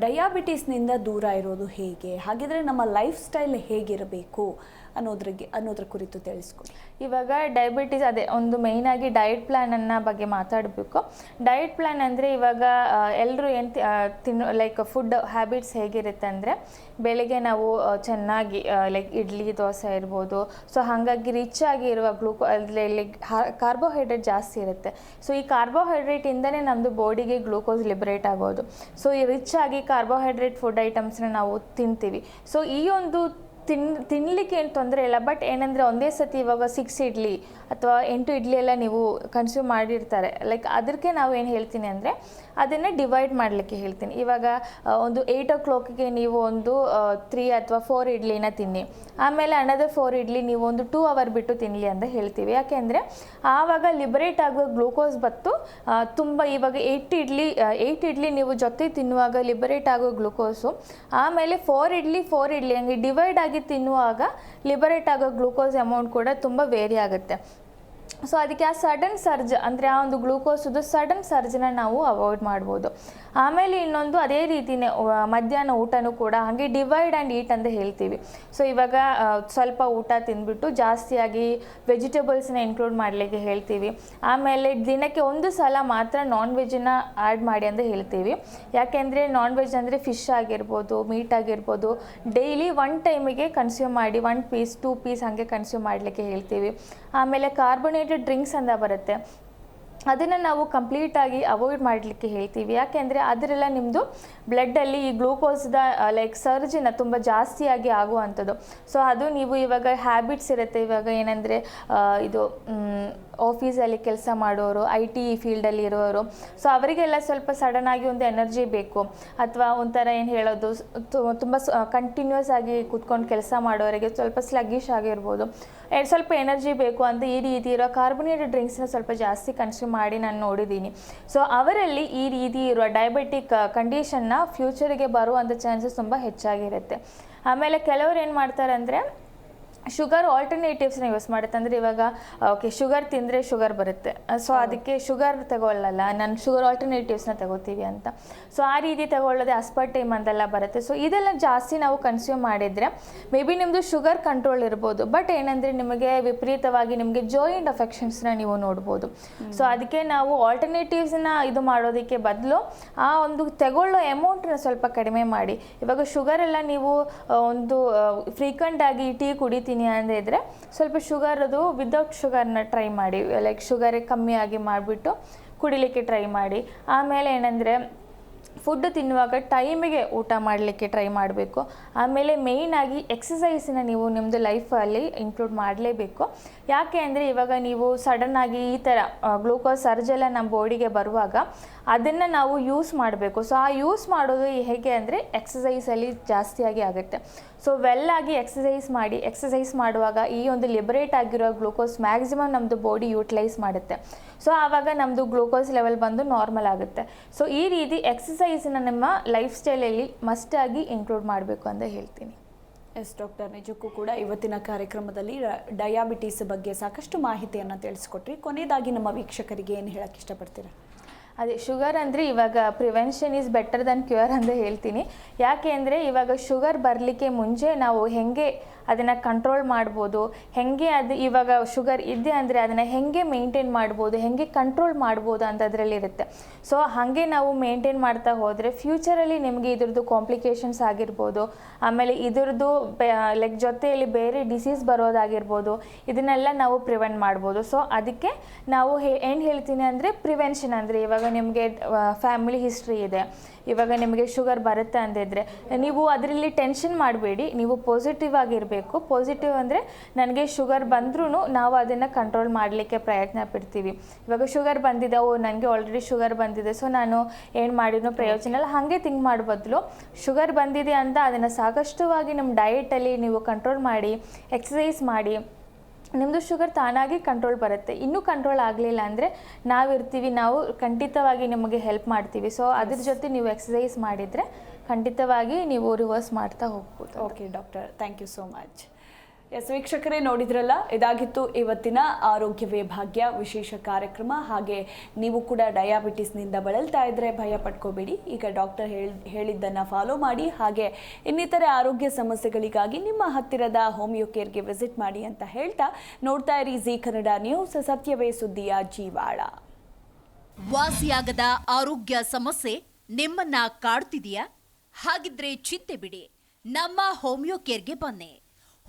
ಡಯಾಬಿಟೀಸ್ನಿಂದ ದೂರ ಇರೋದು ಹೇಗೆ? ಹಾಗಿದ್ರೆ ನಮ್ಮ ಲೈಫ್ ಸ್ಟೈಲ್ ಹೇಗಿರಬೇಕು? ಅನ್ನೋದ್ರಿಗೆ ಅನ್ನೋದ್ರ ಕುರಿತು ತಿಳಿಸ್ಕೊಡಿ. ಇವಾಗ ಡಯಾಬಿಟಿಸ್ ಅದೇ ಒಂದು ಮೇಯ್ನಾಗಿ ಡಯಟ್ ಪ್ಲ್ಯಾನನ್ನು ಬಗ್ಗೆ ಮಾತಾಡಬೇಕು. ಡಯಟ್ ಪ್ಲ್ಯಾನ್ ಅಂದರೆ ಇವಾಗ ಎಲ್ಲರೂ ಏನು ತಿನ್ನು ಲೈಕ್ ಫುಡ್ ಹ್ಯಾಬಿಟ್ಸ್ ಹೇಗಿರುತ್ತೆ ಅಂದರೆ ಬೆಳಿಗ್ಗೆ ನಾವು ಚೆನ್ನಾಗಿ ಲೈಕ್ ಇಡ್ಲಿ, ದೋಸೆ ಇರ್ಬೋದು. ಸೊ ಹಾಗಾಗಿ ರಿಚ್ ಆಗಿ ಇರುವ ಗ್ಲೂಕೋ ಅಲ್ಲಿ ಕಾರ್ಬೋಹೈಡ್ರೇಟ್ ಜಾಸ್ತಿ ಇರುತ್ತೆ. ಸೊ ಈ ಕಾರ್ಬೋಹೈಡ್ರೇಟಿಂದನೇ ನಮ್ಮದು ಬಾಡಿಗೆ ಗ್ಲೂಕೋಸ್ ಲಿಬರೇಟ್ ಆಗೋದು. ಸೊ ಈ ರಿಚ್ ಆಗಿ ಕಾರ್ಬೋಹೈಡ್ರೇಟ್ ಫುಡ್ ಐಟಮ್ಸ್ನ ನಾವು ತಿಂತೀವಿ. ಸೊ ಈ ಒಂದು ತಿನ್ ತಿನ್ನಲಿಕ್ಕೆ ಏನು ತೊಂದರೆ ಇಲ್ಲ ಬಟ್ ಏನಂದರೆ ಒಂದೇ ಸತಿ ಇವಾಗ ಸಿಕ್ಸ್ ಇಡ್ಲಿ ಅಥವಾ ಎಂಟು ಇಡ್ಲಿ ಎಲ್ಲ ನೀವು ಕನ್ಸ್ಯೂಮ್ ಮಾಡಿರ್ತಾರೆ. ಲೈಕ್ ಅದಕ್ಕೆ ನಾವು ಏನು ಹೇಳ್ತೀನಿ ಅಂದರೆ, ಅದನ್ನು ಡಿವೈಡ್ ಮಾಡಲಿಕ್ಕೆ ಹೇಳ್ತೀನಿ. ಇವಾಗ ಒಂದು ಏಯ್ಟ್ ಓ ಕ್ಲಾಕಿಗೆ ನೀವು ಒಂದು ತ್ರೀ ಅಥವಾ ಫೋರ್ ಇಡ್ಲಿನ ತಿನ್ನಿ. ಆಮೇಲೆ ಅನದರ್ ಫೋರ್ ಇಡ್ಲಿ ನೀವು ಒಂದು ಟೂ ಅವರ್ ಬಿಟ್ಟು ತಿನ್ನಲಿ ಅಂತ ಹೇಳ್ತೀವಿ. ಯಾಕೆಂದರೆ, ಆವಾಗ ಲಿಬರೇಟ್ ಆಗುವ ಗ್ಲೂಕೋಸ್ ಬತ್ತು ತುಂಬ ಇವಾಗ ಏಯ್ಟ್ ಇಡ್ಲಿ ಏಯ್ಟ್ ಇಡ್ಲಿ ನೀವು ಜೊತೆ ತಿನ್ನುವಾಗ ಲಿಬರೇಟ್ ಆಗೋ ಗ್ಲೂಕೋಸು ಆಮೇಲೆ ಫೋರ್ ಇಡ್ಲಿ ಫೋರ್ ಇಡ್ಲಿ ಹಂಗೆ ಡಿವೈಡ್ ಆಗಿ ತಿನ್ನುವಾಗ ಲಿಬರೇಟ್ ಆಗೋ ಗ್ಲೂಕೋಸ್ ಅಮೌಂಟ್ ಕೂಡ ತುಂಬ ವೇರಿ ಆಗುತ್ತೆ. ಸೊ ಅದಕ್ಕೆ ಆ ಸಡನ್ ಸರ್ಜ್ ಅಂದರೆ ಆ ಒಂದು ಗ್ಲೂಕೋಸದು ಸಡನ್ ಸರ್ಜನ್ನ ನಾವು ಅವಾಯ್ಡ್ ಮಾಡ್ಬೋದು. ಆಮೇಲೆ ಇನ್ನೊಂದು ಅದೇ ರೀತಿನೇ ಮಧ್ಯಾಹ್ನ ಊಟನೂ ಕೂಡ ಹಾಗೆ ಡಿವೈಡ್ ಆ್ಯಂಡ್ ಈಟ್ ಅಂತ ಹೇಳ್ತೀವಿ. ಸೊ ಇವಾಗ ಸ್ವಲ್ಪ ಊಟ ತಿಂದ್ಬಿಟ್ಟು ಜಾಸ್ತಿಯಾಗಿ ವೆಜಿಟೇಬಲ್ಸ್ನ ಇನ್ಕ್ಲೂಡ್ ಮಾಡಲಿಕ್ಕೆ ಹೇಳ್ತೀವಿ. ಆಮೇಲೆ ದಿನಕ್ಕೆ ಒಂದು ಸಲ ಮಾತ್ರ ನಾನ್ ವೆಜ್ಜನ್ನ ಆ್ಯಡ್ ಮಾಡಿ ಅಂತ ಹೇಳ್ತೀವಿ. ಯಾಕೆಂದರೆ ನಾನ್ ವೆಜ್ ಅಂದರೆ ಫಿಶ್ ಆಗಿರ್ಬೋದು ಮೀಟ್ ಆಗಿರ್ಬೋದು ಡೈಲಿ ಒನ್ ಟೈಮಿಗೆ ಕನ್ಸ್ಯೂಮ್ ಮಾಡಿ ಒನ್ ಪೀಸ್ ಟೂ ಪೀಸ್ ಹಾಗೆ ಕನ್ಸ್ಯೂಮ್ ಮಾಡಲಿಕ್ಕೆ ಹೇಳ್ತೀವಿ. ಆಮೇಲೆ ಡ್ರಿಂಕ್ಸ್ ಅಂತ ಬರುತ್ತೆ. ಅದನ್ನು ನಾವು ಕಂಪ್ಲೀಟಾಗಿ ಅವಾಯ್ಡ್ ಮಾಡಲಿಕ್ಕೆ ಹೇಳ್ತೀವಿ. ಯಾಕೆಂದರೆ ಅದರೆಲ್ಲ ನಿಮ್ಮದು ಬ್ಲಡ್ಡಲ್ಲಿ ಈ ಗ್ಲೂಕೋಸ್ದ ಲೈಕ್ ಸರ್ಜಿನ ತುಂಬ ಜಾಸ್ತಿಯಾಗಿ ಆಗುವಂಥದ್ದು. ಸೊ ಅದು ನೀವು ಇವಾಗ ಹ್ಯಾಬಿಟ್ಸ್ ಇರುತ್ತೆ. ಇವಾಗ ಏನಂದರೆ ಇದು ಆಫೀಸಲ್ಲಿ ಕೆಲಸ ಮಾಡೋರು ಐ ಟಿ ಫೀಲ್ಡಲ್ಲಿ ಇರೋರು. ಸೊ ಅವರಿಗೆಲ್ಲ ಸ್ವಲ್ಪ ಸಡನ್ನಾಗಿ ಒಂದು ಎನರ್ಜಿ ಬೇಕು. ಅಥವಾ ಒಂಥರ ಏನು ಹೇಳೋದು ತುಂಬ ಕಂಟಿನ್ಯೂಸ್ ಆಗಿ ಕೂತ್ಕೊಂಡು ಕೆಲಸ ಮಾಡೋರಿಗೆ ಸ್ವಲ್ಪ ಸ್ಲಗ್ಗಿಶ್ ಆಗಿರ್ಬೋದು. ಸ್ವಲ್ಪ ಎನರ್ಜಿ ಬೇಕು ಅಂತ ಈ ರೀತಿ ಇರೋ ಕಾರ್ಬೊನೇಟೆಡ್ ಡ್ರಿಂಕ್ಸ್ನ ಸ್ವಲ್ಪ ಜಾಸ್ತಿ ಕನ್ಸ್ಯೂಮ್ ಮಾಡಿ ನಾನು ನೋಡಿದ್ದೀನಿ. ಸೊ ಅವರಲ್ಲಿ ಈ ರೀತಿ ಇರುವ ಡಯಾಬೆಟಿಕ್ ಕಂಡೀಷನ್ನ ಫ್ಯೂಚರಿಗೆ ಬರುವಂಥ ಚಾನ್ಸಸ್ ತುಂಬ ಹೆಚ್ಚಾಗಿರುತ್ತೆ. ಆಮೇಲೆ ಕೆಲವರು ಏನು ಮಾಡ್ತಾರೆ ಅಂದರೆ ಶುಗರ್ ಆಲ್ಟರ್ನೇಟಿವ್ಸ್ನ ಯೂಸ್ ಮಾಡುತ್ತೆ. ಅಂದರೆ ಇವಾಗ ಓಕೆ ಶುಗರ್ ತಿಂದರೆ ಶುಗರ್ ಬರುತ್ತೆ. ಸೊ ಅದಕ್ಕೆ ಶುಗರ್ ತಗೊಳ್ಳಲ್ಲ. ನಾನು ಶುಗರ್ ಆಲ್ಟರ್ನೇಟಿವ್ಸ್ನ ತಗೋತೀವಿ ಅಂತ. ಸೊ ಆ ರೀತಿ ತಗೊಳ್ಳೋದೆ ಅಸ್ಪರ್ಟೈಮ್ ಅಂತೆಲ್ಲ ಬರುತ್ತೆ. ಸೊ ಇದೆಲ್ಲ ಜಾಸ್ತಿ ನಾವು ಕನ್ಸ್ಯೂಮ್ ಮಾಡಿದರೆ ಮೇ ಬಿ ನಿಮ್ಮದು ಶುಗರ್ ಕಂಟ್ರೋಲ್ ಇರ್ಬೋದು. ಬಟ್ ಏನಂದರೆ ನಿಮಗೆ ವಿಪರೀತವಾಗಿ ನಿಮಗೆ ಜಾಯಿಂಟ್ ಅಫೆಕ್ಷನ್ಸ್ನ ನೀವು ನೋಡ್ಬೋದು. ಸೊ ಅದಕ್ಕೆ ನಾವು ಆಲ್ಟರ್ನೇಟಿವ್ಸ್ನ ಇದು ಮಾಡೋದಕ್ಕೆ ಬದಲು ಆ ಒಂದು ತಗೊಳ್ಳೋ ಅಮೌಂಟ್ನ ಸ್ವಲ್ಪ ಕಡಿಮೆ ಮಾಡಿ. ಇವಾಗ ಶುಗರ್ ಎಲ್ಲ ನೀವು ಒಂದು ಫ್ರೀಕ್ವೆಂಟ್ ಆಗಿ ಟೀ ಕುಡಿತೀನಿ ಅಂದರೆ ಇದ್ದರೆ ಸ್ವಲ್ಪ ಶುಗರ್ ಅದು ವಿದೌಟ್ ಶುಗರ್ನ ಟ್ರೈ ಮಾಡಿ ಲೈಕ್ ಶುಗರೇ ಕಮ್ಮಿ ಆಗಿ ಮಾಡಿಬಿಟ್ಟು ಕುಡಿಲಿಕ್ಕೆ ಟ್ರೈ ಮಾಡಿ. ಆಮೇಲೆ ಏನಂದರೆ ಫುಡ್ ತಿನ್ನುವಾಗ ಟೈಮಿಗೆ ಊಟ ಮಾಡಲಿಕ್ಕೆ ಟ್ರೈ ಮಾಡಬೇಕು. ಆಮೇಲೆ ಮೇಯ್ನಾಗಿ ಎಕ್ಸಸೈಸನ್ನ ನೀವು ನಿಮ್ಮದು ಲೈಫಲ್ಲಿ ಇನ್ಕ್ಲೂಡ್ ಮಾಡಲೇಬೇಕು. ಯಾಕೆ ಅಂದರೆ ಇವಾಗ ನೀವು ಆಗಿ ಈ ಥರ ಗ್ಲೂಕೋಸ್ ಸರ್ಜೆಲ್ಲ ನಮ್ಮ ಬಾಡಿಗೆ ಬರುವಾಗ ಅದನ್ನು ನಾವು ಯೂಸ್ ಮಾಡಬೇಕು. ಸೊ ಆ ಯೂಸ್ ಮಾಡೋದು ಹೇಗೆ ಅಂದರೆ ಎಕ್ಸಸೈಸಲ್ಲಿ ಜಾಸ್ತಿಯಾಗಿ ಆಗುತ್ತೆ. ಸೊ ವೆಲ್ ಆಗಿ ಎಕ್ಸಸೈಸ್ ಮಾಡಿ ಎಕ್ಸಸೈಸ್ ಮಾಡುವಾಗ ಈ ಒಂದು ಲಿಬರೇಟ್ ಆಗಿರೋ ಗ್ಲೂಕೋಸ್ ಮ್ಯಾಕ್ಸಿಮಮ್ ನಮ್ಮದು ಬಾಡಿ ಯೂಟಿಲೈಸ್ ಮಾಡುತ್ತೆ. ಸೊ ಆವಾಗ ನಮ್ಮದು ಗ್ಲೂಕೋಸ್ ಲೆವೆಲ್ ಬಂದು ನಾರ್ಮಲ್ ಆಗುತ್ತೆ. ಸೊ ಈ ರೀತಿ ಎಕ್ಸಸೈಸನ್ನ ನಿಮ್ಮ ಲೈಫ್ ಸ್ಟೈಲಲ್ಲಿ ಮಸ್ಟಾಗಿ ಇನ್ಕ್ಲೂಡ್ ಮಾಡಬೇಕು ಅಂತ ಹೇಳ್ತೀನಿ. ಎಸ್ ಡಾಕ್ಟರ್ ನಿಜಕ್ಕೂ ಕೂಡ ಇವತ್ತಿನ ಕಾರ್ಯಕ್ರಮದಲ್ಲಿ ಡಯಾಬಿಟೀಸ್ ಬಗ್ಗೆ ಸಾಕಷ್ಟು ಮಾಹಿತಿಯನ್ನು ತಿಳಿಸ್ಕೊಟ್ರಿ. ಕೊನೆಯದಾಗಿ ನಮ್ಮ ವೀಕ್ಷಕರಿಗೆ ಏನು ಹೇಳಕ್ಕೆ ಇಷ್ಟಪಡ್ತೀರಾ? ಅದೇ ಶುಗರ್ ಅಂದರೆ ಇವಾಗ prevention is better than cure ಅಂತ ಹೇಳ್ತೀನಿ. ಯಾಕೆ ಅಂದರೆ ಇವಾಗ ಶುಗರ್ ಬರಲಿಕ್ಕೆ ಮುಂಚೆ ನಾವು ಹೆಂಗೆ ಅದನ್ನು ಕಂಟ್ರೋಲ್ ಮಾಡ್ಬೋದು. ಹೆಂಗೆ ಅದು ಇವಾಗ ಶುಗರ್ ಇದೆ ಅಂದರೆ ಅದನ್ನು ಹೆಂಗೆ ಮೇಂಟೈನ್ ಮಾಡ್ಬೋದು, ಹೆಂಗೆ ಕಂಟ್ರೋಲ್ ಮಾಡ್ಬೋದು ಅಂತ ಅದರಲ್ಲಿರುತ್ತೆ ಸೊ ಹಾಗೆ ನಾವು ಮೇಂಟೈನ್ ಮಾಡ್ತಾ ಹೋದರೆ ಫ್ಯೂಚರಲ್ಲಿ ನಿಮಗೆ ಇದ್ರದ್ದು ಕಾಂಪ್ಲಿಕೇಶನ್ಸ್ ಆಗಿರ್ಬೋದು. ಆಮೇಲೆ ಇದ್ರದ್ದು ಲೈಕ್ ಜೊತೆಯಲ್ಲಿ ಬೇರೆ ಡಿಸೀಸ್ ಬರೋದಾಗಿರ್ಬೋದು. ಇದನ್ನೆಲ್ಲ ನಾವು ಪ್ರಿವೆಂಟ್ ಮಾಡ್ಬೋದು. ಸೊ ಅದಕ್ಕೆ ನಾವು ಏನು ಹೇಳ್ತೀನಿ ಅಂದರೆ ಪ್ರಿವೆನ್ಷನ್ ಅಂದರೆ ಇವಾಗ ನಿಮಗೆ ಫ್ಯಾಮಿಲಿ ಹಿಸ್ಟ್ರಿ ಇದೆ. ಇವಾಗ ನಿಮಗೆ ಶುಗರ್ ಬರುತ್ತೆ ಅಂದಿದ್ರೆ ನೀವು ಅದರಲ್ಲಿ ಟೆನ್ಷನ್ ಮಾಡಬೇಡಿ. ನೀವು ಪಾಸಿಟಿವ್ ಆಗಿರಬೇಕು. ಪಾಸಿಟಿವ್ ಅಂದರೆ ನನಗೆ ಶುಗರ್ ಬಂದ್ರೂ ನಾವು ಅದನ್ನು ಕಂಟ್ರೋಲ್ ಮಾಡಲಿಕ್ಕೆ ಪ್ರಯತ್ನ ಪಡ್ತೀವಿ. ಇವಾಗ ಶುಗರ್ ಬಂದಿದೆ, ಓ ನನಗೆ ಆಲ್ರೆಡಿ ಶುಗರ್ ಬಂದಿದೆ ಸೊ ನಾನು ಏನು ಮಾಡಿದ್ನೋ ಪ್ರಯೋಜನ ಇಲ್ಲ. ಹಾಗೆ ಥಿಂಕ್ ಮಾಡ ಬದಲು ಶುಗರ್ ಬಂದಿದೆ ಅಂತ ಅದನ್ನು ಸಾಕಷ್ಟುವಾಗಿ ನಮ್ಮ ಡಯೆಟಲ್ಲಿ ನೀವು ಕಂಟ್ರೋಲ್ ಮಾಡಿ ಎಕ್ಸಸೈಸ್ ಮಾಡಿ ನಿಮ್ಮದು ಶುಗರ್ ತಾನಾಗಿ ಕಂಟ್ರೋಲ್ ಬರುತ್ತೆ. ಇನ್ನೂ ಕಂಟ್ರೋಲ್ ಆಗಲಿಲ್ಲ ಅಂದರೆ ನಾವಿರ್ತೀವಿ ನಾವು ಖಂಡಿತವಾಗಿ ನಿಮಗೆ ಹೆಲ್ಪ್ ಮಾಡ್ತೀವಿ. ಸೊ ಅದ್ರ ಜೊತೆ ನೀವು ಎಕ್ಸಸೈಸ್ ಮಾಡಿದರೆ ಖಂಡಿತವಾಗಿ ನೀವು ರಿವರ್ಸ್ ಮಾಡ್ತಾ ಹೋಗ್ಬೋದು. Okay doctor thank you so much yes ವೀಕ್ಷಕರೇ, ನೋಡಿದ್ರಲ್ಲ, ಇದಾಗಿತ್ತು ಇವತ್ತಿನ ಆರೋಗ್ಯವೇ ಭಾಗ್ಯ ವಿಶೇಷ ಕಾರ್ಯಕ್ರಮ. ಹಾಗೆ ನೀವು ಕೂಡ ಡಯಾಬಿಟಿಸ್ನಿಂದ ಬಳಲ್ತಾ ಇದ್ರೆ ಭಯ ಪಡ್ಕೋಬೇಡಿ. ಈಗ ಡಾಕ್ಟರ್ ಹೇಳಿ, ಹೇಳಿದ್ದನ್ನು ಫಾಲೋ ಮಾಡಿ. ಹಾಗೆ ಇನ್ನಿತರೆ ಆರೋಗ್ಯ ಸಮಸ್ಯೆಗಳಿಗಾಗಿ ನಿಮ್ಮ ಹತ್ತಿರದ ಹೋಮಿಯೋ ಕೇರ್ಗೆ ವಿಸಿಟ್ ಮಾಡಿ ಅಂತ ಹೇಳ್ತಾ ನೋಡ್ತಾ ಇರಿ ಜಿ ಕನ್ನಡ ನ್ಯೂಸ್, ಸತ್ಯವೇ ಸುದ್ದಿಯ ಜೀವಾಳ. ವಾಸಿಯಾಗದ ಆರೋಗ್ಯ ಸಮಸ್ಯೆ ನಿಮ್ಮನ್ನ ಕಾಡ್ತಿದೆಯಾ? ಹಾಗಿದ್ರೆ ಚಿಂತೆ ಬಿಡಿ. ನಮ್ಮ ಹೋಮಿಯೋ ಕೇರ್ಗೆ ಬನ್ನಿ.